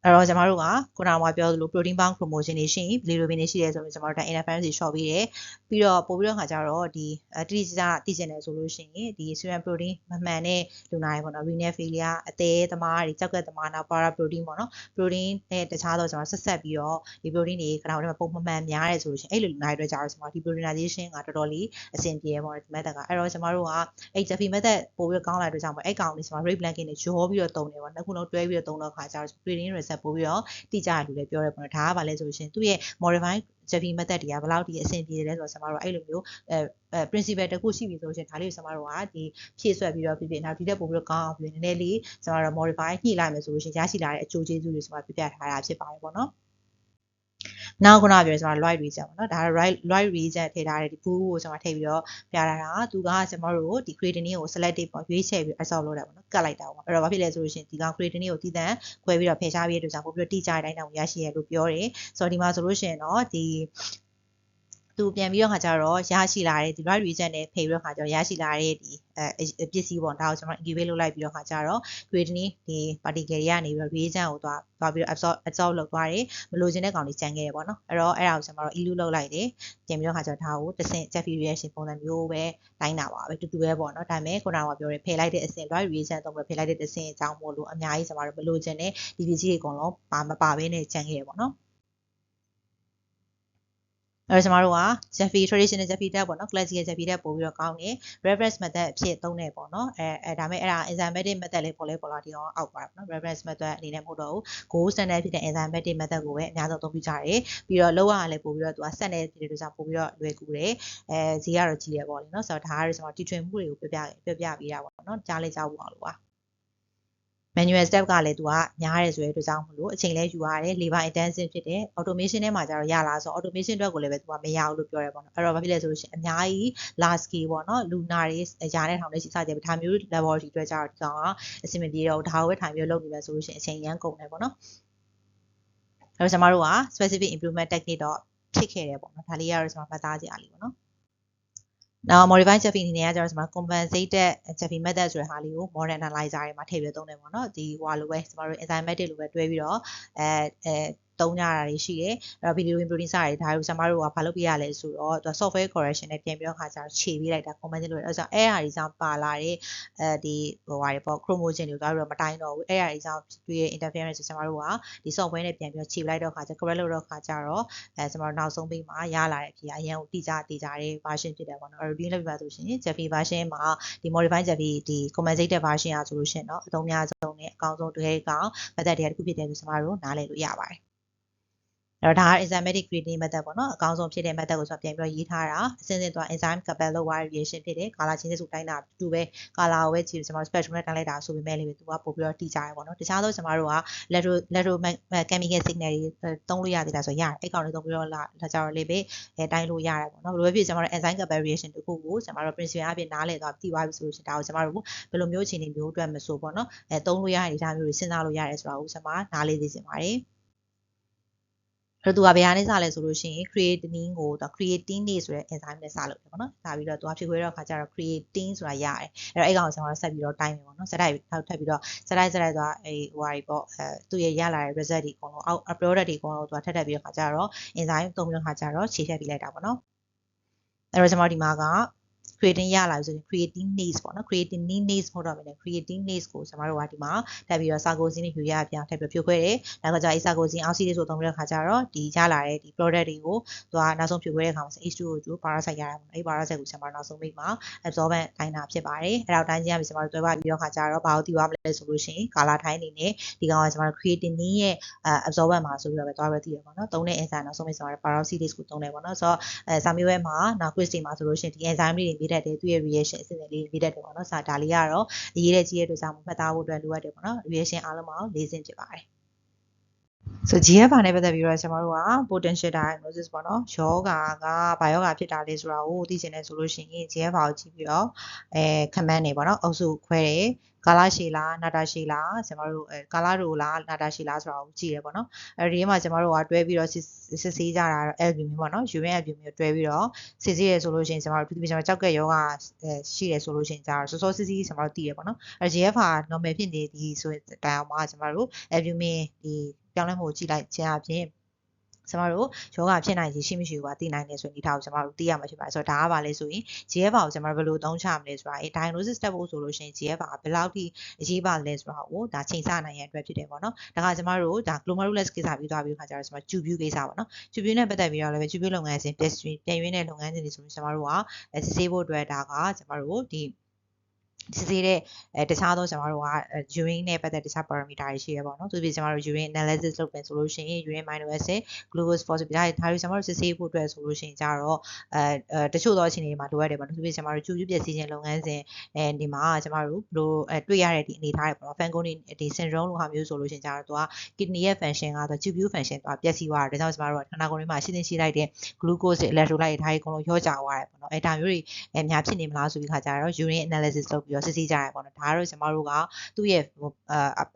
အဲ့တော့ကျမတို့ကခုနကပြောသလို protein bound promotion တွေရှိရင် bilirubin တွေရှိတယ်ဆိုရင်ကျမတို့ဒါ interference တွေ short ပြီးတယ်ပြီးတော့ပို့ပြီးတော့ခါကြတော့ဒီတိတိကျကျသိကျင်တယ်ဆိုလို့ရှိရင်ဒီ serum protein မမှန်တဲ့လူနာတွေပေါ့နော် renal failure အသေးသမားတွေကြောက်ကက်သမားနောက် para protein ပေါ့နော် protein နဲ့တခြားသောကျမတို့ဆက်ဆက်ပြီးတော့ဒီ protein တွေခဏခဏပုံမှန်များတယ်ဆိုလို့ရှိရင်အဲ့လိုလူနာတွေအတွက်ကြတော့ကျမတို့ဒီ proteinization ကတော်တော်လေးအဆင်ပြေပေါ့ဒီ method ကအဲ့တော့ကျမတို့ကအဲ့ Jeffy method ပို့ပြီးကောင်းလာတဲ့အတွက်ကြောင့်ပေါ့အဲ့ကောင်လေးကျမ rate blanking နဲ့ရောပြီးတော့တုံးတယ်ပေါ့နှစ်ခုလုံးတွဲပြီးတော့တုံးတော့ခါကြတော့ protein result ဆက်ပို့ပြီးတော့တိကျတယ်လို့လည်းပြောရဲပေါ့နော်ဒါကဘာလဲဆိုလို့ရှိရင်သူ့ရဲ့ modify Jeffy method တွေကဘယ်လောက်ဒီအဆင်ပြေတယ်လဲဆိုတော့ကျွန်တော်တို့အဲ့လိုမျိုးအဲအဲ principle တစ်ခုရှိပြီဆိုလို့ရှိရင်ဒါလေးကိုကျွန်တော်တို့ကဒီဖြည့်ဆွက်ပြီးတော့ပြပြနောက်ဒီတက်ပို့ပြီးတော့ကောင်းအောင်ပြီးနည်းနည်းလေးကျွန်တော်တို့ modify ညှိလိုက်မယ်ဆိုလို့ရှိရင်ရရှိလာတဲ့အကျိုးကျေးဇူးတွေကျွန်တော်ပြပြထားတာဖြစ်ပါတယ်ပေါ့နော် နောက်ခုနပြောကျွန်တော် Lloyd region ပေါ့နော်ဒါက Lloyd region ထည့်ထားတဲ့ဒီ pool ကိုကျွန်တော်ထည့်ပြီးတော့ပြထားတာသူကကျွန်တော်တို့ဒီ creatinine ကို selective ပေါ့ရွေးချယ်ပြီး absorb လုပ်တာပေါ့နော်ကတ်လိုက်တာပေါ့အဲ့တော့ဘာဖြစ်လဲဆိုလို့ရှိရင်ဒီကောင် creatinine ကိုတည်တံ့ခွဲပြီးတော့ဖယ်ရှားပြီးတဲ့အတွက်ကြောင့်ပို့ပြီးတော့တိကျတဲ့အတိုင်းတောင်ရရှိရလို့ပြောတယ်ဆိုတော့ဒီမှာဆိုလို့ရှိရင်တော့ဒီ သူပြန်ပြီးတော့ခါကျတော့ရရှိလာတဲ့ဒီ right region နဲ့ဖိပြီးတော့ခါကျတော့ရရှိလာတဲ့ဒီအဲပစ္စည်းပေါ့ဒါကိုကျွန်တော် incubate လုပ်လိုက်ပြီးတော့ခါကျတော့ creatinine ဒီ particle တွေကနေပြီးတော့ reagent ကိုသွားသွားပြီးတော့ absorb absorb လုပ်သွားတယ်မလိုချင်တဲ့ကောင်တွေကျန်ခဲ့တယ်ပေါ့နော်အဲ့တော့အဲ့ဒါကိုကျွန်တော်တို့ elute လုပ်လိုက်တယ်ပြန်ပြီးတော့ခါကျတော့ဒါကိုတစ်ဆင့် Jeffrey reaction ပုံစံမျိုးပဲတိုင်းတာပါပဲတူတူပဲပေါ့နော်ဒါပေမဲ့ခုနကပြောရဲဖယ်လိုက်တဲ့အဆင့် right reaction တော့ဖယ်လိုက်တဲ့အဆင့်အကြောင်းမို့လို့အများကြီးကျွန်တော်တို့မလိုချင်တဲ့ဒီပစ္စည်းတွေအကုန်လုံးပါမပါဘဲနဲ့ကျန်ခဲ့တယ်ပေါ့နော် အဲ့တော့ကျမတို့က Jeffy traditional Jeffy တက်ပေါ့နော် classical Jeffy တက်ပို့ပြီးတော့ကောင်းတယ် reference method အဖြစ်သုံးတယ်ပေါ့နော်အဲအဲဒါမဲ့အဲ့ဒါ enzymatic method လေးပေါ်လဲပေါ်လာဒီအောင်အောက်ပါပေါ့နော် reference method အနေနဲ့မဟုတ်တော့ဘူး gold standard ဖြစ်တဲ့ enzymatic method ကိုပဲအများဆုံးသုံးပြကြတယ်ပြီးတော့လောက်ရလည်းပို့ပြီးတော့သူက set နဲ့ဖြစ်တဲ့အတွက်ကြောင့်ပို့ပြီးတော့လွယ်ကူတယ်အဲဈေးကတော့ကြီးတယ်ပေါ့လေနော်ဆိုတော့ဒါကတော့ကျွန်တော်တီထွင်မှုတွေကိုပြပြပြပြပေးတာပေါ့နော်ကြားလဲကြားဖို့အောင်လို့ပါ manual step ကလည်းသူကများတယ်ဆိုတဲ့အတွက်ကြောင့်မလို့အချိန်လဲယူရတယ် labor intensive ဖြစ်တယ် automation ထဲမှာကျတော့ရလာဆို automation အတွက်ကိုလည်းပဲသူကမရဘူးလို့ပြောရဲပေါ့နော်အဲ့တော့ဘာဖြစ်လဲဆိုလို့ရှိရင်အများကြီး large scale ပေါ့နော်လူနာတွေယာနဲ့ထောင်လေးရှိစတဲ့ဒါမျိုး laboratory အတွက်ကျတော့ဒီကောင်ကအဆင်မပြေတော့ဒါကိုပဲထိုင်ပြီးလုပ်နေမယ်ဆိုလို့ရှိရင်အချိန်ရမ်းကုန်တယ်ပေါ့နော်အဲ့တော့ကျွန်တော်တို့က specific improvement technique တော့ဖြစ်ခဲ့တယ်ပေါ့နော်ဒါလေးကတော့ကျွန်တော်မှတ်သားကြရလေးပေါ့နော် နောက် modify Jeffy အနေနဲ့ကကျတော့ကျွန်တော် compensated Jeffy method ဆိုတဲ့ဟာလေးကို modern analyzer တွေမှာထည့်ပြီးသုံးတယ်ပေါ့နော်ဒီဟိုလိုပဲကျွန်တော်တို့ enzymatic လိုပဲတွဲပြီးတော့အဲအဲ သုံးကြတာတွေရှိတယ်အဲ့တော့ video protein စတွေဒါတွေကိုကျွန်တော်တို့ကဘာလုပ်ပြရလဲဆိုတော့သူ software correction နဲ့ပြန်ပြီးတော့ခါကျတော့ခြေပေးလိုက်တာ comment လို့အဲ့ဆိုအဲ့ဟာတွေကြောင့်ပါလာတဲ့အဲဒီဟိုဟာတွေပေါ့ chromosomes တွေကိုသွားပြီးတော့မတိုင်းတော့ဘူးအဲ့ဟာတွေကြောင့်တွေ့ရ interference ကျွန်တော်တို့ကဒီ software နဲ့ပြန်ပြီးတော့ခြေလိုက်တော့ခါကျ correct လုပ်တော့ခါကျတော့အဲကျွန်တော်တို့နောက်ဆုံးပေးမှာရလာတဲ့အဖြစ်အရင်ကတိကျတိကျတဲ့ version ဖြစ်တယ်ပေါ့နော် review လုပ်ပြပါဆိုရှင် Jeffy version မှာဒီ modified Jeffy ဒီ compensated version อ่ะဆိုလို့ရှင်เนาะအသုံးများဆုံးနဲ့အကောင်းဆုံးတွေကောင် method တွေကတစ်ခုဖြစ်တယ်လို့ကျွန်တော်တို့နားလည်လို့ရပါတယ် အဲ့တော့ဒါက enzymatic grading method ပေါ့နော်အကောင်းဆုံးဖြစ်တဲ့ method ကိုဆိုပြန်ပြီးတော့ရေးထားတာအစင်းစင်းသွား enzyme couple လောက် variation ဖြစ်တယ် color change စုတိုင်းတာတူပဲ color ကိုပဲကြည့်ကျွန်တော် spectrum နဲ့တိုင်းလိုက်တာဆိုပေမဲ့လေသူကပို့ပြီးတော့တိကျရပေါ့နော်တခြားသောကျွန်တော်တို့က lateral lateral chemical signal တွေသုံးလို့ရသေးတာဆိုရတယ်အဲ့ကောင်တွေသုံးပြီးတော့လာလာကြတော့လေပဲအဲတိုင်းလို့ရတယ်ပေါ့နော်ဘယ်လိုပဲဖြစ်ကျွန်တော်တို့ enzyme couple variation တခုကိုကျွန်တော်တို့ principle အပြင်နားလည်သွားပြီးသွားပြီဆိုလို့ရှိရင်ဒါကိုကျွန်တော်တို့ဘယ်လိုမျိုးအခြေအနေမျိုးအတွက်မဆိုပေါ့နော်အဲသုံးလို့ရတဲ့ data မျိုးတွေစဉ်းစားလို့ရတယ်ဆိုတာကိုကျွန်မနားလေသိချင်ပါတယ်အဲ့ တော့သူကဘယ်ဟာနဲ့စလဲဆိုလို့ရှိရင် creatinine ကိုသူ creatine နေဆိုတဲ့ enzyme နဲ့စလုပ်တယ်ပေါ့နော်။စပြီးတော့သူကဖြစ်ခွဲတော့ခါကျတော့ creatine ဆိုတာရတယ်။အဲ့တော့အဲ့ကောင်ကျွန်တော်ဆက်ပြီးတော့တိုင်းမယ်ပေါ့နော်။စတိုက်နောက်ထပ်ပြီးတော့စတိုက်စတိုက်သွားအဲ့ဟိုဟာတွေပေါ့အဲသူရဲ့ရလာတဲ့ result တွေအကုန်လုံးအောက် product တွေအကုန်လုံးသူကထပ်ထပ်ပြီးတော့ခါကျတော့ enzyme သုံးပြီးတော့ခါကျတော့ခြေဖြတ်ပြီးလိုက်တာပေါ့နော်။အဲ့တော့ကျွန်တော်ဒီမှာက creatine ရလာပြီဆိုရင် creatine nase ပေါ့နော် creatine nase မဟုတ်တော့ဘဲနဲ့ creatine nase ကိုကျွန်တော်တို့ကဒီမှာထပ်ပြီးတော့ sarcosine နဲ့ယူရပြန်ထပ်ပြီးဖြိုခွဲတယ်။နောက်ကြအဲ့ sarcosine oxidase ကိုသုံးပြီးတော့ခါကြတော့ဒီရလာတဲ့ဒီ product တွေကိုသူကနောက်ဆုံးဖြိုခွဲတဲ့အခါမှာ H2O2 parasite ရတာပေါ့နော်။အဲ့ parasite ကိုကျွန်တော်နောက်ဆုံးမိမှာ absorbent တိုင်းတာဖြစ်ပါတယ်။အဲ့တော့တိုင်းကြည့်ရပြီကျွန်တော်တို့တွဲပါပြီးတော့ခါကြတော့ဘာလို့တီးသွားမလဲဆိုလို့ရှိရင် color တိုင်းနေနဲ့ဒီကောင်ကကျွန်တော်တို့ creatine ရဲ့ absorbent မှာဆိုပြီးတော့ပဲသွားပြီးတည်ရပေါ့နော်။သုံးတဲ့ enzyme နောက်ဆုံးမိကျွန်တော်တို့ peroxidase ကိုသုံးတယ်ပေါ့နော်။ဆိုတော့အဲစာမျိုးဝဲမှာနောက် quiz တွေမှာဆိုလို့ရှိရင်ဒီ enzyme တွေမိတတ်တယ်သူရဲ့ reaction အစစ်အစစ်လေးမိတတ်တယ်ပေါ့နော်။စာဒါလေးကတော့အရေးတဲ့ကြီးရဲ့အတွက်ကြောင့်မှတ်သားဖို့အတွက်လိုအပ်တယ်ပေါ့နော်။ reaction အားလုံးမှာ၄ဆင့်ဖြစ်ပါတယ်။ so GFR နဲ့ပတ်သက်ပြီးတော့ကျွန်တော်တို့က potential diagnosis ပေါ့နော်ယောဂါကဘာယောဂါဖြစ်တာလဲဆိုတာကိုသိချင်တယ်ဆိုလို့ရှိရင် GFR ကိုကြည့်ပြီးတော့အဲ command နေပေါ့နော်အုပ်စုခွဲတယ်ကာလာရှည်လားနာတာရှည်လားကျွန်တော်တို့အဲကာလာရိုလားနာတာရှည်လားဆိုတာကိုကြည့်ရပေါ့နော်အဲဒီမှာကျွန်တော်တို့ကတွဲပြီးတော့စစ်ဆေးကြတာတော့ albumin ပေါ့နော် urine albumin ကိုတွဲပြီးတော့စစ်ဆေးရဆိုလို့ရှိရင်ကျွန်တော်တို့ဒီကျွန်တော်ကြောက်ကက်ယောဂအဲရှိတယ်ဆိုလို့ရှိရင်ကြာတော့စောစောစစ်စစ်ကျွန်တော်တို့သိရပေါ့နော်အဲ GFR normal ဖြစ်နေဒီဆိုရင်တိုင်အောင်မှာကျွန်တော်တို့ albumin ဒီ ပြောင်းလဲမှုကိုကြည့်လိုက်ခြင်းအပြင်ကျမတို့ယောဂဖြစ်နိုင်ခြေရှိမရှိကိုသိနိုင်တယ်ဆိုရင်ဒီထားကိုကျမတို့သိရမှာဖြစ်ပါတယ်ဆိုတော့ဒါကဘာလဲဆိုရင် GFR ကိုကျမတို့ဘယ်လိုသုံးချမလဲဆိုတာအဲ diagnosis တက်ဖို့ဆိုလို့ရှိရင် GFR ကဘယ်လောက်ထိအရေးပါလဲဆိုတာကိုဒါချိန်ဆနိုင်ရတဲ့အတွက်ဖြစ်တယ်ပေါ့နော်ဒါကကျမတို့ဒါ glomerulus ကိစ္စပြီးသွားပြီးခါကျတော့ကျမ tube ကိစ္စပေါ့နော် tube နဲ့ပတ်သက်ပြီးတော့လည်း tube လုပ်ငန်းစဉ်ပြန်ရင်းတဲ့လုပ်ငန်းစဉ်တွေဆိုရင်ကျမတို့ကစစ်ဆေးဖို့အတွက်ဒါကကျမတို့ဒီ စစ်ဆေးတဲ့အဲတခြားသောကျွန်တော်တို့က urine နဲ့ပတ်သက်တခြား parameter တွေရှိရပါတော့။သူပြီးကျွန်တော်တို့ urine analysis လုပ်မယ်ဆိုလို့ရှိရင် urine amino acid glucose phosphate ဒါတွေကျွန်တော်တို့စစ်ဆေးဖို့အတွက်ဆိုလို့ရှိရင်ကြတော့အဲတချို့သောအခြေအနေတွေမှာလိုအပ်တယ်ပေါ့နော်။သူပြီးကျွန်တော်တို့ကျူကျူပြည့်စည်ခြင်းလုပ်ငန်းစဉ်အဲဒီမှာကျွန်တော်တို့ဘလို့အဲတွေ့ရတဲ့ဒီအနေအထားတွေပေါ့နော်။ Fanconi ဒီ syndrome လိုဟာမျိုးဆိုလို့ရှိရင်ကြတော့သူက kidney ရဲ့ function ကတော့ tubule function သူကပျက်စီးသွားတယ်။ဒါကြောင့်ကျွန်တော်တို့ကခန္ဓာကိုယ်ထဲမှာရှင်းရှင်းရှိလိုက်တဲ့ glucose တွေ electrolyte တွေဒါတွေအကုန်လုံးရော့ကျသွားတယ်ပေါ့နော်။အဲဒါမျိုးတွေအဲများဖြစ်နေမလားဆိုပြီးခါကြတော့ urine analysis လုပ်ပြီးတော့စစ်ဆေးကြရပေါ့နော်။ဒါကတော့ကျွန်တော်တို့ကသူ့ရဲ့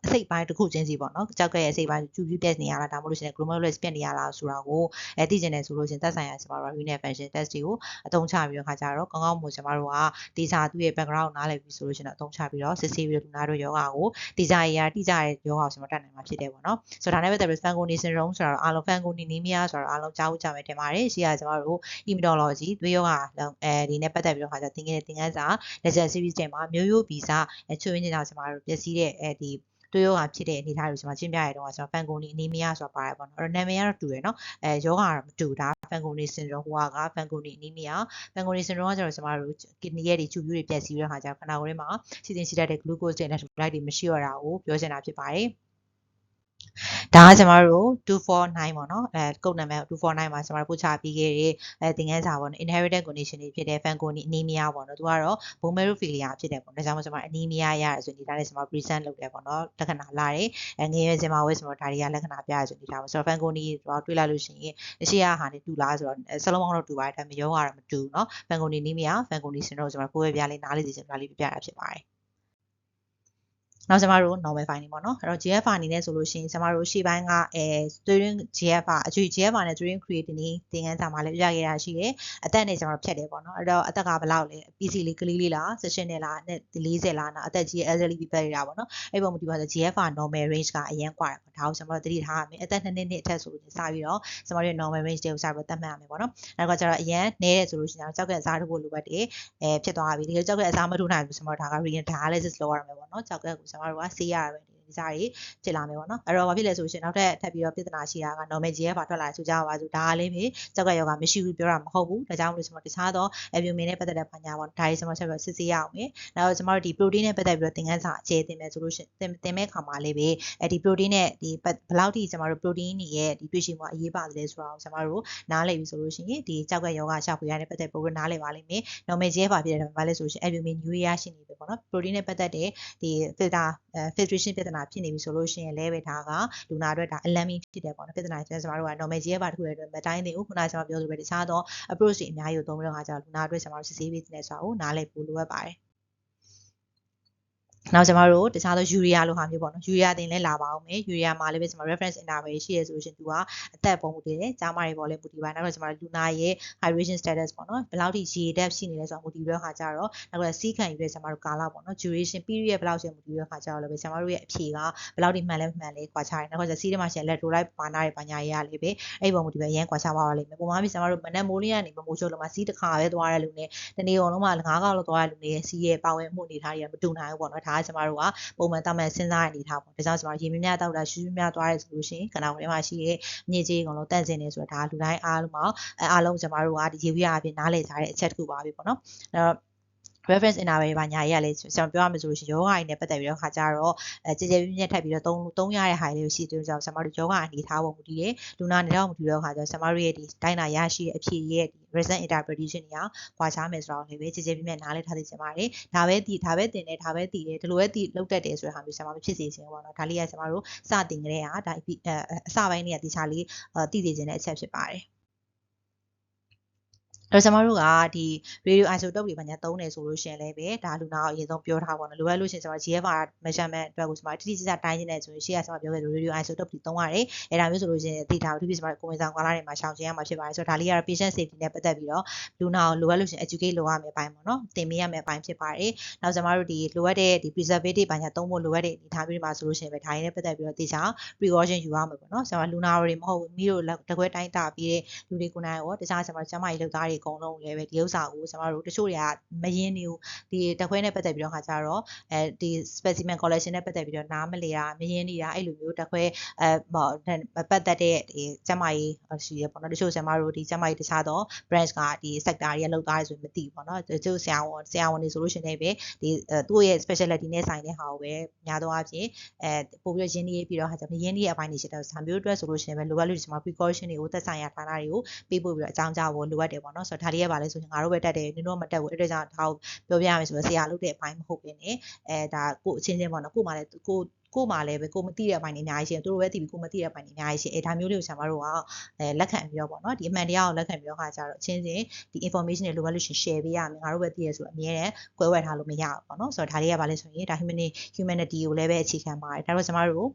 အစိတ်ပိုင်းတစ်ခုချင်းစီပေါ့နော်ကြောက်ကရဲ့အစိတ်ပိုင်းကျူပြပြက်နေရလားဒါမှမဟုတ်လို့ရှိရင် glomerulus ပြက်နေရလားဆိုတာကိုအဲသိကျင်တယ်ဆိုလို့ရှိရင်သက်ဆိုင်ရာကျွန်တော်တို့ renal function test တွေကိုအသုံးချပြီးတော့ခါကြတော့ကောင်းကောင်းမို့ကျွန်တော်တို့ကဒေတာသူ့ရဲ့ background ကိုနားလည်ပြီးဆိုလို့ရှိရင်တော့အသုံးချပြီးတော့စစ်ဆေးပြီးတော့လူနာတို့ယောဂကိုဒေတာရတိကျတဲ့ယောဂကိုကျွန်တော်တတ်နိုင်မှာဖြစ်တယ်ပေါ့နော်ဆိုတော့ဒါနဲ့ပဲတဲ့ Fanconi syndrome ဆိုတော့အားလုံး Fanconi anemia ဆိုတော့အားလုံးကြားဖို့ကြားမယ်ထင်ပါတယ်ရှိရကျွန်တော်တို့ immunology သွေးယောဂအဲဒီနဲ့ပတ်သက်ပြီးတော့ခါကြသင်ခဲ့တဲ့သင်ခန်းစာ lecture series တွေမှာမျိုးရိုးဗီဇချွေးရင်းနေတာကျွန်တော်တို့ပျက်စီးတဲ့အဲဒီတွေးရောဂါဖြစ်တဲ့အနေအထားကိုကျွန်တော်ရှင်းပြရတော့ကျွန်တော် Fanconi anemia ဆိုတာပါတယ်ပေါ့နော်အဲ့တော့နာမည်ကတော့တူတယ်နော်အဲယောဂါကတော့မတူတာ Fanconi syndrome ဟိုက Fanconi anemia Fanconi syndrome ကကျတော့ကျွန်တော်တို့ kidney ရဲ့ဒီကျူပြူတွေပျက်စီးတဲ့ခါကျတော့ခန္ဓာကိုယ်ထဲမှာစီစဉ်ရှိတတ်တဲ့ glucose တွေ electrolyte တွေမရှိတော့တာကိုပြောချင်တာဖြစ်ပါတယ် ဒါကကျွန်တော်တို့249ပေါ့နော်အဲကုတ်နံပါတ်249မှာကျွန်တော်တို့ပို့ချပြီးခဲ့တဲ့အဲသင်ခန်းစာပေါ့နော် inherited condition တွေဖြစ်တဲ့ Fanconi anemia ပေါ့နော်သူကတော့ bone marrow failure ဖြစ်တယ်ပေါ့နော်ဒါကြောင့်ကျွန်တော် anemia ရတယ်ဆိုနေတာလည်းကျွန်တော် present လုပ်တယ်ပေါ့နော်လက္ခဏာလာတယ်အဲငရဲစင်မှာဝဲကျွန်တော်ဒါတွေကလက္ခဏာပြရဆိုနေတာပေါ့ဆိုတော့ Fanconi တော့တွေ့လိုက်လို့ရှိရင်တရှိရဟာနဲ့တူလားဆိုတော့စလုံးပေါင်းတော့တူပါတယ်ဒါပေမဲ့ရောဂါတော့မတူဘူးနော် Fanconi anemia Fanconi syndrome ကျွန်တော်ကိုယ်ပဲပြလေးနားလေးစီကျွန်တော်လေးပြပြတာဖြစ်ပါတယ် နောက်ကျမတို့ normal finding ပေါ့နော်အဲ့တော့ GFR အနေနဲ့ဆိုလို့ရှိရင်ကျမတို့ရှေ့ပိုင်းကအဲ student GFR အကျွေ GFR နဲ့ student creatinine သင်ခန်းစာမှာလည်းပြခဲ့ရရှိတယ်အသက်နဲ့ကျမတို့ဖြတ်တယ်ပေါ့နော်အဲ့တော့အသက်ကဘယ်လောက်လဲ PC လေးကလေးလေးလား16နဲ့လားနဲ့40လားနော်အသက်ကြီး elderly people တွေတာပေါ့နော်အဲ့ပုံမူတည်ပါဆို GFR normal range ကအရင်กว่าတယ်ပေါ့ဒါကိုကျမတို့သတိထားရမယ်အသက်2နှစ်နှစ်အထက်ဆိုလို့စပြီးတော့ကျမတို့ရဲ့ normal range တွေကိုစပြီးတော့သတ်မှတ်ရမယ်ပေါ့နော်အဲ့တော့ကျတော့အရင်နဲတယ်ဆိုလို့ရှိရင်ကြောက်ကက်အစားထိုးဖို့လိုအပ်တယ်အဲဖြစ်သွားပြီဒီကြောက်ကက်အစားမထိုးနိုင်ဘူးကျမတို့ဒါက renal dialysis လုပ်ရမယ်ပေါ့နော်ကြောက်ကက် ကိုကျမ တို့ကဆေးရရမယ်ဒီစားတွေဖြစ်လာမယ်ပေါ့နော်အဲ့တော့ဘာဖြစ်လဲဆိုရှင်နောက်ထပ်ထပ်ပြီးတော့ပြဿနာရှိတာက normal GF ထွက်လာဆိုကြပါစို့ဒါကလည်းပဲကြောက်ကယောဂမရှိဘူးပြောတာမဟုတ်ဘူးဒါကြောင့်မလို့ကျွန်တော်တခြားသော albumin နဲ့ပတ်သက်တဲ့ပညာပေါ့ဒါတွေကျွန်တော်ဆက်ပြီးစစ်ဆေးရအောင်မယ်နောက်ကျွန်တော်တို့ဒီ protein နဲ့ပတ်သက်ပြီးတော့သင်ခန်းစာအခြေသင်မယ်ဆိုလို့ရှင်သင်မဲ့ခါမှာလည်းပဲအဲဒီ protein နဲ့ဒီဘယ်လောက်ထိကျွန်တော်တို့ protein တွေရဲ့ဒီတွေ့ရှိမှုအရေးပါတယ်ဆိုတာကိုကျွန်တော်တို့နားလည်ပြီဆိုလို့ရှိရင်ဒီကြောက်ကယောဂရှာဖွေရတဲ့ပတ်သက်ပုံနားလည်ပါလိမ့်မယ် normal GF ဖြစ်တဲ့ဘာလဲဆိုရှင် albumin urea ရှိနေပြီပေါ့နော် protein နဲ့ပတ်သက်တဲ့ဒီ filter filtration ပြဿနာဖြစ်နေပြီဆိုလို့ရှိရင်လည်းပဲဒါကလူနာအတွက်ဒါ alarming ဖြစ်တယ်ပေါ့နော်ပြဿနာကျွန်တော်တို့က normal GF တစ်ခုရဲ့အတွက်မတိုင်းသေးဘူးခုနကကျွန်တော်ပြောသလိုပဲတခြားသော approach တွေအများကြီးကိုသုံးပြီးတော့ခါကျတော့လူနာအတွက်ကျွန်တော်တို့စစ်ဆေးပေးနေတယ်ဆိုတာကိုနားလည်ဖို့လိုအပ်ပါတယ် နောက်ကျမတို့တခြားသောယူရီးယားလိုဟာမျိုးပေါ့နော်ယူရီးယားတင်လည်းလာပါအောင်မယ်ယူရီးယားမှာလည်းပဲကျွန်တော် reference interval ရှိရဆိုလို့ရှင်သူကအသက်ပုံမူတည်တယ်ကြားမတွေပေါ်လည်းမူတည်ပါနောက်တော့ကျွန်တော်လူနာရဲ့ hydration status ပေါ့နော်ဘယ်လောက်ထိရေ depth ရှိနေလဲဆိုတာမူတည်ပြီးတော့ခါကြတော့နောက်ကစီးခံယူတဲ့ကျွန်တော်တို့ကာလပေါ့နော် duration period ဘယ်လောက်ရှိမူတည်ပြီးတော့ခါကြတော့လည်းပဲကျွန်တော်တို့ရဲ့အဖြေကဘယ်လောက်ထိမှန်လဲမှန်လဲကွာခြားတယ်နောက်ကစီးထဲမှာရှင် electrolyte ပါနာတွေပါညာရေးရလေးပဲအဲ့ပုံမူတည်ပြီးအရင်ကွာခြားပါပါလိမ့်မယ်ပုံမှန်ပြီးကျွန်တော်တို့မနက်မိုးလင်းကနေမမိုးချုပ်လုံးမှာစီးတစ်ခါပဲသွားတဲ့လူနဲ့တနေ့ကုန်လုံးမှာငါးကောက်လောက်သွားတဲ့လူနဲ့စီးရဲ့ပါဝင်မှုအနေထားတွေကမတူနိုင်ဘူးပေါ့နော်ဒါကကျွန်တော်တို့ကပုံမှန်တမန်စဉ်းစားရအနေထားပေါ့ဒါကြောင့်ကျွန်တော်ရေမြမြတောက်တာရှူးရှူးမြသွားရဲဆိုလို့ရှိရင်ခန္ဓာကိုယ်ထဲမှာရှိတဲ့မြေကြီးအကုန်လုံးတန့်စင်နေဆိုတာဒါလူတိုင်းအားလုံးမှာအားလုံးကျွန်တော်တို့ကဒီရေဝိရအပြင်နားလည်ကြတဲ့အချက်တစ်ခုပါပဲပေါ့နော်အဲ့တော့ reference interval ဘာညာရေးကလည်းကျွန်တော်ပြောရမယ်ဆိုလို့ရှိရင်ယောဂအိုင်နဲ့ပတ်သက်ပြီးတော့ခါကြတော့အဲကြည်ကြဲပြင်းပြင်းထပ်ပြီးတော့သုံးသုံးရတဲ့ဟာလေးကိုရှိတဲ့ကြောင့်ဆမတို့ယောဂအနေထားပုံမူတည်တယ်လူနာနေတော့မူတည်တော့ခါကြတော့ဆမတို့ရဲ့ဒီတိုင်းနာရရှိတဲ့အဖြစ်ရဲ့ဒီ result interpretation တွေကကွာခြားမယ်ဆိုတော့လည်းပဲကြည်ကြဲပြင်းပြင်းနားလည်ထားသိချင်ပါတယ်ဒါပဲဒီဒါပဲတင်တယ်ဒါပဲတည်တယ်ဒီလိုပဲတည်လောက်တတ်တယ်ဆိုတဲ့ဟာမျိုးဆမမဖြစ်စေချင်ဘူးပေါ့နော်ဒါလေးကဆမတို့စတင်ကြတဲ့ဟာဒါအစပိုင်းလေးကတခြားလေးတည်စေချင်တဲ့အချက်ဖြစ်ပါတယ် အဲ့တော့ကျွန်တော်တို့ကဒီ radio isotope တွေဘာညာသုံးတယ်ဆိုလို့ရှိရင်လည်းပဲဒါလူနာကိုအရင်ဆုံးပြောထားပါတော့လိုအပ်လို့ရှိရင်ကျွန်တော် GFR measurement အတွက်ကိုကျွန်တော်တိတိကျကျတိုင်းနေတယ်ဆိုရင်ရှေ့ကကျွန်တော်ပြောခဲ့လို့ radio isotope တွေသုံးရတယ်အဲ့ဒါမျိုးဆိုလို့ရှိရင်သိတာတိတိကျကျကိုဝင်ဆောင်ကားလာတွေမှာရှောင်ကျဉ်ရမှာဖြစ်ပါတယ်ဆိုတော့ဒါလေးကတော့ patient safety နဲ့ပတ်သက်ပြီးတော့လူနာကိုလိုအပ်လို့ရှိရင် educate လုပ်ရမယ်ပိုင်းပေါ့နော်သင်ပေးရမယ်ပိုင်းဖြစ်ပါတယ်နောက်ကျွန်တော်တို့ဒီလိုအပ်တဲ့ဒီ preservative ဘာညာသုံးဖို့လိုအပ်တဲ့ဒီထားပြီးမှာဆိုလို့ရှိရင်ပဲဒါရင်းနဲ့ပတ်သက်ပြီးတော့သိချာ precaution ယူရမယ်ပေါ့နော်ကျွန်တော်လူနာတွေမဟုတ်ဘူးမိတို့တကွဲတိုင်းတာပြီးတဲ့လူတွေကိုနိုင်ရောတခြားကျွန်တော်ကျမကြီးလုပ်သားတွေအကုန်လုံးလည်းပဲဒီဥစ္စာကိုကျမတို့တချို့တွေကမရင်းနေဘူးဒီတက်ခွဲနဲ့ပတ်သက်ပြီးတော့ခါကြတော့အဲဒီ specimen collection နဲ့ပတ်သက်ပြီးတော့နားမလည်တာမရင်းနေတာအဲ့လိုမျိုးတက်ခွဲအဲပတ်သက်တဲ့ဒီကျမကြီးရှိရပေါ့နော်တချို့ကျမတို့ဒီကျမကြီးတခြားတော့ branch ကဒီ sector တွေကလောက်သားရဆိုရင်မသိဘူးပေါ့နော်တချို့ဆရာဝန်ဆရာဝန်တွေဆိုလို့ရှိရင်လည်းပဲဒီသူ့ရဲ့ specialty နဲ့ဆိုင်တဲ့ဟာကိုပဲများသောအားဖြင့်အဲပို့ပြီးတော့ရင်းနှီးပြီးတော့ဟာကျမရင်းနှီးတဲ့အပိုင်းတွေရှိတဲ့ဒါမျိုးအတွက်ဆိုလို့ရှိရင်ပဲလိုအပ်လို့ဒီမှာ precaution တွေကိုသက်ဆိုင်ရာဌာနတွေကိုပေးပို့ပြီးတော့အကြောင်းကြားဖို့လိုအပ်တယ်ပေါ့နော်ဆိုတော့ဒါလေးရပါလဲဆိုရင်ငါတို့ပဲတက်တယ်နင်တို့မတက်ဘူးအဲ့ဒါကြောင့်ဒါကိုပြောပြရမယ်ဆိုတော့ဆရာလုပ်တဲ့အပိုင်းမဟုတ်ဘဲねအဲဒါကိုအချင်းချင်းပေါ့နော်ကို့မှာလည်းကိုကို့မှာလည်းပဲကိုမသိတဲ့အပိုင်းတွေအများကြီးရှိတယ်သူတို့ပဲသိပြီးကိုမသိတဲ့အပိုင်းတွေအများကြီးရှိအဲဒါမျိုးလေးကိုဆရာမတို့ကအဲလက်ခံပြီးတော့ပေါ့နော်ဒီအမှန်တရားကိုလက်ခံပြီးတော့ခါကြတော့အချင်းချင်းဒီ information တွေလိုအပ်လို့ရှိရင် share ပေးရမယ်ငါတို့ပဲသိရဆိုတော့အမြဲတမ်းကွဲဝဲထားလို့မရဘူးပေါ့နော်ဆိုတော့ဒါလေးကဘာလဲဆိုရင်ဒါ humanity humanity ကိုလည်းပဲအခြေခံပါတယ်ဒါတော့ဆရာမတို့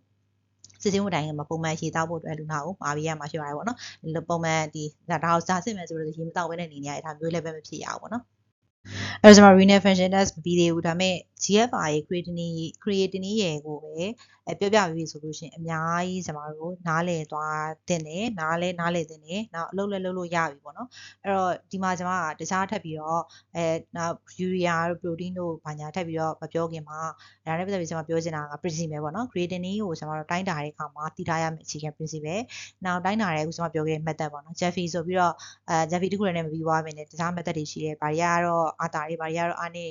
စစ်စင်းမှုတိုင်းမှာပုံမှန်ရေတောက်ဖို့အတွက်လူနာကိုမှာပေးရမှာရှိပါတယ်ပေါ့နော်ပုံမှန်ဒီဒါဒါကိုစာစစ်မယ်ဆိုတော့ရေမတောက်ဘဲနဲ့နေနေရတယ်ဒါမျိုးလည်းပဲမဖြစ်ရဘူးပေါ့နော် အဲ့တော့ကျွန်တော် renal function test မပြီးသေးဘူးဒါပေမဲ့ GFR ရေ creatinine creatinine ရေကိုပဲအဲပြောပြပြီးဆိုလို့ရှိရင်အများကြီးကျွန်တော်တို့နားလည်သွားတင်တယ်နားလဲနားလည်တင်တယ်နောက်အလုပ်လဲလုပ်လို့ရပြီပေါ့နော်အဲ့တော့ဒီမှာကျွန်မကတခြားထပ်ပြီးတော့အဲနောက် urea တို့ protein တို့ဘာညာထပ်ပြီးတော့မပြောခင်မှာဒါနဲ့ပတ်သက်ပြီးကျွန်မပြောချင်တာက principle ပေါ့နော် creatinine ကိုကျွန်တော်တို့တိုင်းတာတဲ့အခါမှာတည်ထားရမယ့်အခြေခံ principle နောက်တိုင်းတာတဲ့အခုကျွန်မပြောခဲ့တဲ့ method ပေါ့နော် Jeffy ဆိုပြီးတော့အဲ Jeffy တခုလည်းမပြီးသွားမယ်နဲ့တခြား method တွေရှိတယ်ဘာတွေကတော့အာတာတွေဘာတွေကတော့အားနေ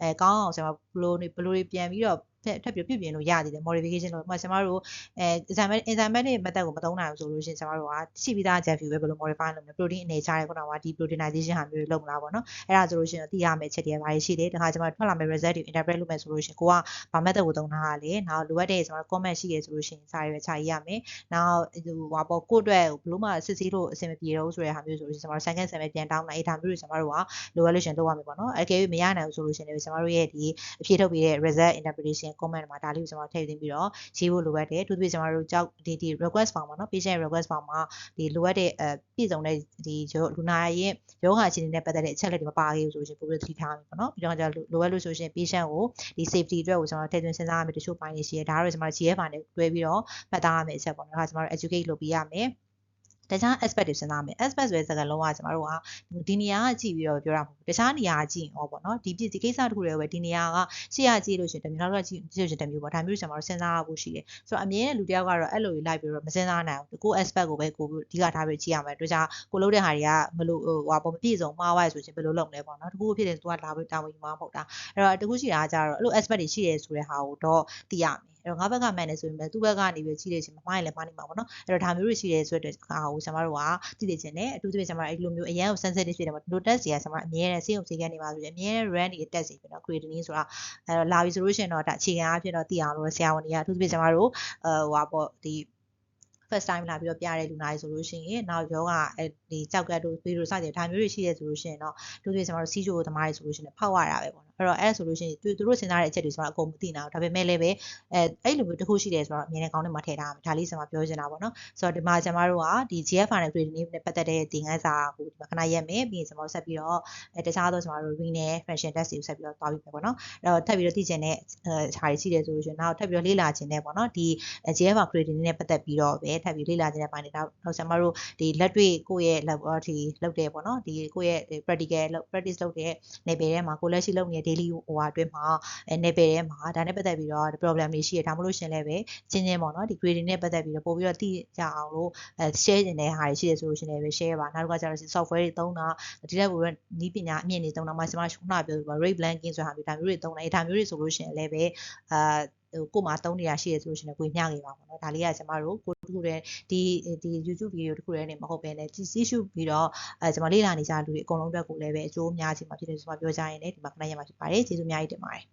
အဲကောင်းအောင်ကျွန်မဘလိုဘလိုတွေပြန်ပြီးတော့ထပ်ထပ်ပြီးပြင်လို့ရသေးတယ် modification လို့ဥပမာကျွန်တော်တို့အဲ enzyme enzymatic method ကိုမသုံးနိုင်ဘူးဆိုလို့ရှိရင်ကျွန်တော်တို့ကရှိပြီးသား jet view ပဲဘယ်လို modify လုပ်မလဲ protein အနေချားတဲ့ခုနကဒီ proteinization ဟာမျိုးတွေလုပ်မလားပေါ့နော်အဲ့ဒါဆိုလို့ရှိရင်သိရမယ့်ချက်တွေဘာတွေရှိတယ်တခါကျွန်တော်ထွက်လာမယ့် result တွေ interpret လုပ်မယ်ဆိုလို့ရှိရင်ကိုကဘာ method ကိုသုံးတာကလေနောက်လိုအပ်တဲ့ကျွန်တော် comment ရှိရဆိုလို့ရှိရင်စာရွက်ချရေးရမယ်နောက်ဟိုဟာပေါ့ကိုအတွက်ဘလို့မှစစ်ဆေးလို့အဆင်မပြေတော့ဆိုတဲ့ဟာမျိုးဆိုလို့ရှိရင်ကျွန်တော် second sem ပြန်တောင်းလိုက်အဲ့ဒါမျိုးတွေကျွန်တော်တို့ကလိုအပ်လို့ရှိရင်လုပ်ရမယ်ပေါ့နော်အကယ်၍မရနိုင်ဘူးဆိုလို့ရှိရင်လည်းကျွန်တော်တို့ရဲ့ဒီအဖြေထုတ်ပြီးတဲ့ result interpretation comment မှာဒါလေးကိုကျွန်တော်ထည့်သွင်းပြီးတော့ရေးဖို့လိုအပ်တယ်သူတို့ကျွန်တော်တို့ကြောက်ဒီဒီ request form ပေါ့နော် patient request form မှာဒီလိုအပ်တဲ့အဲပြည့်စုံတဲ့ဒီလူနာရဲ့ယောဂအခြေအနေနဲ့ပတ်သက်တဲ့အချက်လက်တွေမပါခဲ့ဘူးဆိုလို့ရှိရင်ပိုပြီးသတိထားမယ်ပေါ့နော်ပြီးတော့ကျလိုအပ်လို့ဆိုရှင် patient ကိုဒီ safety အတွက်ကိုကျွန်တော်ထည့်သွင်းစဉ်းစားရမယ်တချို့ပိုင်းတွေရှိတယ်ဒါကတော့ကျွန်တော် GFR နဲ့တွဲပြီးတော့မှတ်သားရမယ်အချက်ပေါ့နော်ဒါကျွန်တော်တို့ educate လုပ်ပေးရမယ် တခြား aspect တွေစဉ်းစားမယ် aspect ဆိုတဲ့စကားလုံးကကျမတို့ကဒီနေရာကကြည့်ပြီးတော့ပြောတာမဟုတ်ဘူးတခြားနေရာကကြည့်ဟောပေါ့နော်ဒီပြစ်ဒီကိစ္စတစ်ခုတည်းပဲဒီနေရာကရှေ့ကကြည့်လို့ရှိရင်တမျိုးနောက်ကကြည့်ကြည့်လို့ရှိရင်တမျိုးပေါ့ဒါမျိုးကျမတို့စဉ်းစားရဖို့ရှိတယ်ဆိုတော့အမြင်နဲ့လူတယောက်ကတော့အဲ့လိုကြီးလိုက်ပြီးတော့မစဉ်းစားနိုင်ဘူးကို aspect ကိုပဲကိုအဓိကထားပြီးကြည့်ရမယ်တို့ကြကိုလုပ်တဲ့ဟာတွေကမလို့ဟိုဟာပေါ့မပြည့်စုံမှားသွားရဆိုရင်ဘယ်လိုလုပ်လဲပေါ့နော်တကူဖြစ်တယ်သူကလာပြီးတာဝန်ယူမှာမဟုတ်တာအဲ့တော့တကူရှိတာကကြတော့အဲ့လို aspect တွေရှိတယ်ဆိုတဲ့ဟာကိုတော့သိရမယ် အဲ့တော့ငါဘက်ကမှန်တယ်ဆိုရင်ပဲသူ့ဘက်ကနေပြီးကြည့်နေချင်းမမိုင်းလည်းမနေမှာပေါ့နော်အဲ့တော့ဒါမျိုးတွေရှိတယ်ဆိုတဲ့အခါကိုကျွန်တော်တို့ကသိနေချင်းနဲ့အထူးသဖြင့်ကျွန်တော်အဲ့လိုမျိုးအရန်ကို sensitive ဖြစ်တယ်ပေါ့ low test တွေကကျွန်တော်အမြဲတမ်းစေးုံစေးကနေပါဆိုရင်အမြဲတမ်း run တွေတက်စီပြီးတော့ creatinine ဆိုတာအဲ့တော့လာပြီဆိုလို့ရှိရင်တော့ဒါအခြေခံအဖြစ်တော့သိအောင်လို့ဆရာဝန်တွေကအထူးသဖြင့်ကျွန်တော်တို့ဟိုဟာပေါ့ဒီ first time လာပြီးတော့ပြတဲ့လူနာတွေဆိုလို့ရှိရင်နောက်ယောဂအဲ ဒီကြောက်ကတ်တို့သွေးတို့စတဲ့ဒါမျိုးတွေရှိရဲဆိုလို့ရှိရင်တော့သူတို့ကျွန်တော်တို့စီးချိုသမားတွေဆိုလို့ရှိရင်ဖောက်ရတာပဲပေါ့နော်အဲ့တော့အဲ့ဆိုလို့ရှိရင်သူတို့စဉ်းစားတဲ့အချက်တွေဆိုတော့အကုန်မသိနိုင်ဘူးဒါပေမဲ့လည်းပဲအဲအဲ့လိုမျိုးတစ်ခုရှိတယ်ဆိုတော့အမြင်နဲ့ကောင်းနဲ့မှထည့်ထားမယ်ဒါလေးကျွန်မပြောချင်တာပေါ့နော်ဆိုတော့ဒီမှာကျွန်မတို့ကဒီ GFR နဲ့ creatinine နဲ့ပတ်သက်တဲ့သင်ခန်းစာကိုဒီမှာခဏရက်မယ်ပြီးရင်ကျွန်တော်ဆက်ပြီးတော့အဲတခြားသောကျွန်တော်တို့ renal function test တွေကိုဆက်ပြီးတော့သွားပြီးမယ်ပေါ့နော်အဲ့တော့ထပ်ပြီးတော့သိချင်တဲ့အဲခြားတွေရှိတယ်ဆိုလို့ရှိရင်နောက်ထပ်ပြီးတော့လေ့လာခြင်းနဲ့ပေါ့နော်ဒီ GFR creatinine နဲ့ပတ်သက်ပြီးတော့ပဲထပ်ပြီးလေ့လာခြင်းတဲ့ပိုင်းတွေတော့ကျွန်တော်တို့ဒီလက်တွေ့ကိုယ့်ရဲ့ laboratory လုပ်တယ်ပေါ့နော်ဒီကိုယ့်ရဲ့ practical practice လုပ်တဲ့ level ထဲမှာကိုလက်ရှိလုပ်နေတဲ့ daily ဟိုဟာအတွင်းမှာအဲ level ထဲမှာဒါနဲ့ပတ်သက်ပြီးတော့ problem တွေရှိရဒါမှမဟုတ်ရှင်လည်းပဲချင်းချင်းပေါ့နော်ဒီ grading နဲ့ပတ်သက်ပြီးတော့ပို့ပြီးတော့သိကြအောင်လို့အဲ share နေတဲ့ဟာတွေရှိတယ်ဆိုလို့ရှင်လည်းပဲ share ပါနောက်တစ်ခါကျတော့ software တွေသုံးတာဒီလက်ကိုနီးပညာအမြင့်တွေသုံးတာမှကျွန်မခုနပြောပြီး rate blanking ဆိုတာမျိုးဒါမျိုးတွေသုံးတယ်အဲဒါမျိုးတွေဆိုလို့ရှင်လည်းပဲအာ ဟိုကိုမှသုံးနေတာရှိရဆိုလို့ရှိရင်ကိုမျှခဲ့ပါပေါ့နော်ဒါလေးကကျမတို့ကိုတခုတည်းဒီဒီ YouTube ဗီဒီယိုတခုတည်းနေမဟုတ်ဘဲနဲ့ကြည့်ရှုပြီးတော့အဲကျမလေ့လာနေကြလူတွေအကုန်လုံးအတွက်ကိုလည်းပဲအကျိုးများချင်မှာဖြစ်တယ်ဆိုမှပြောကြရင်လည်းဒီမှာခဏရမှာဖြစ်ပါတယ်ကျေးဇူးအများကြီးတင်ပါတယ်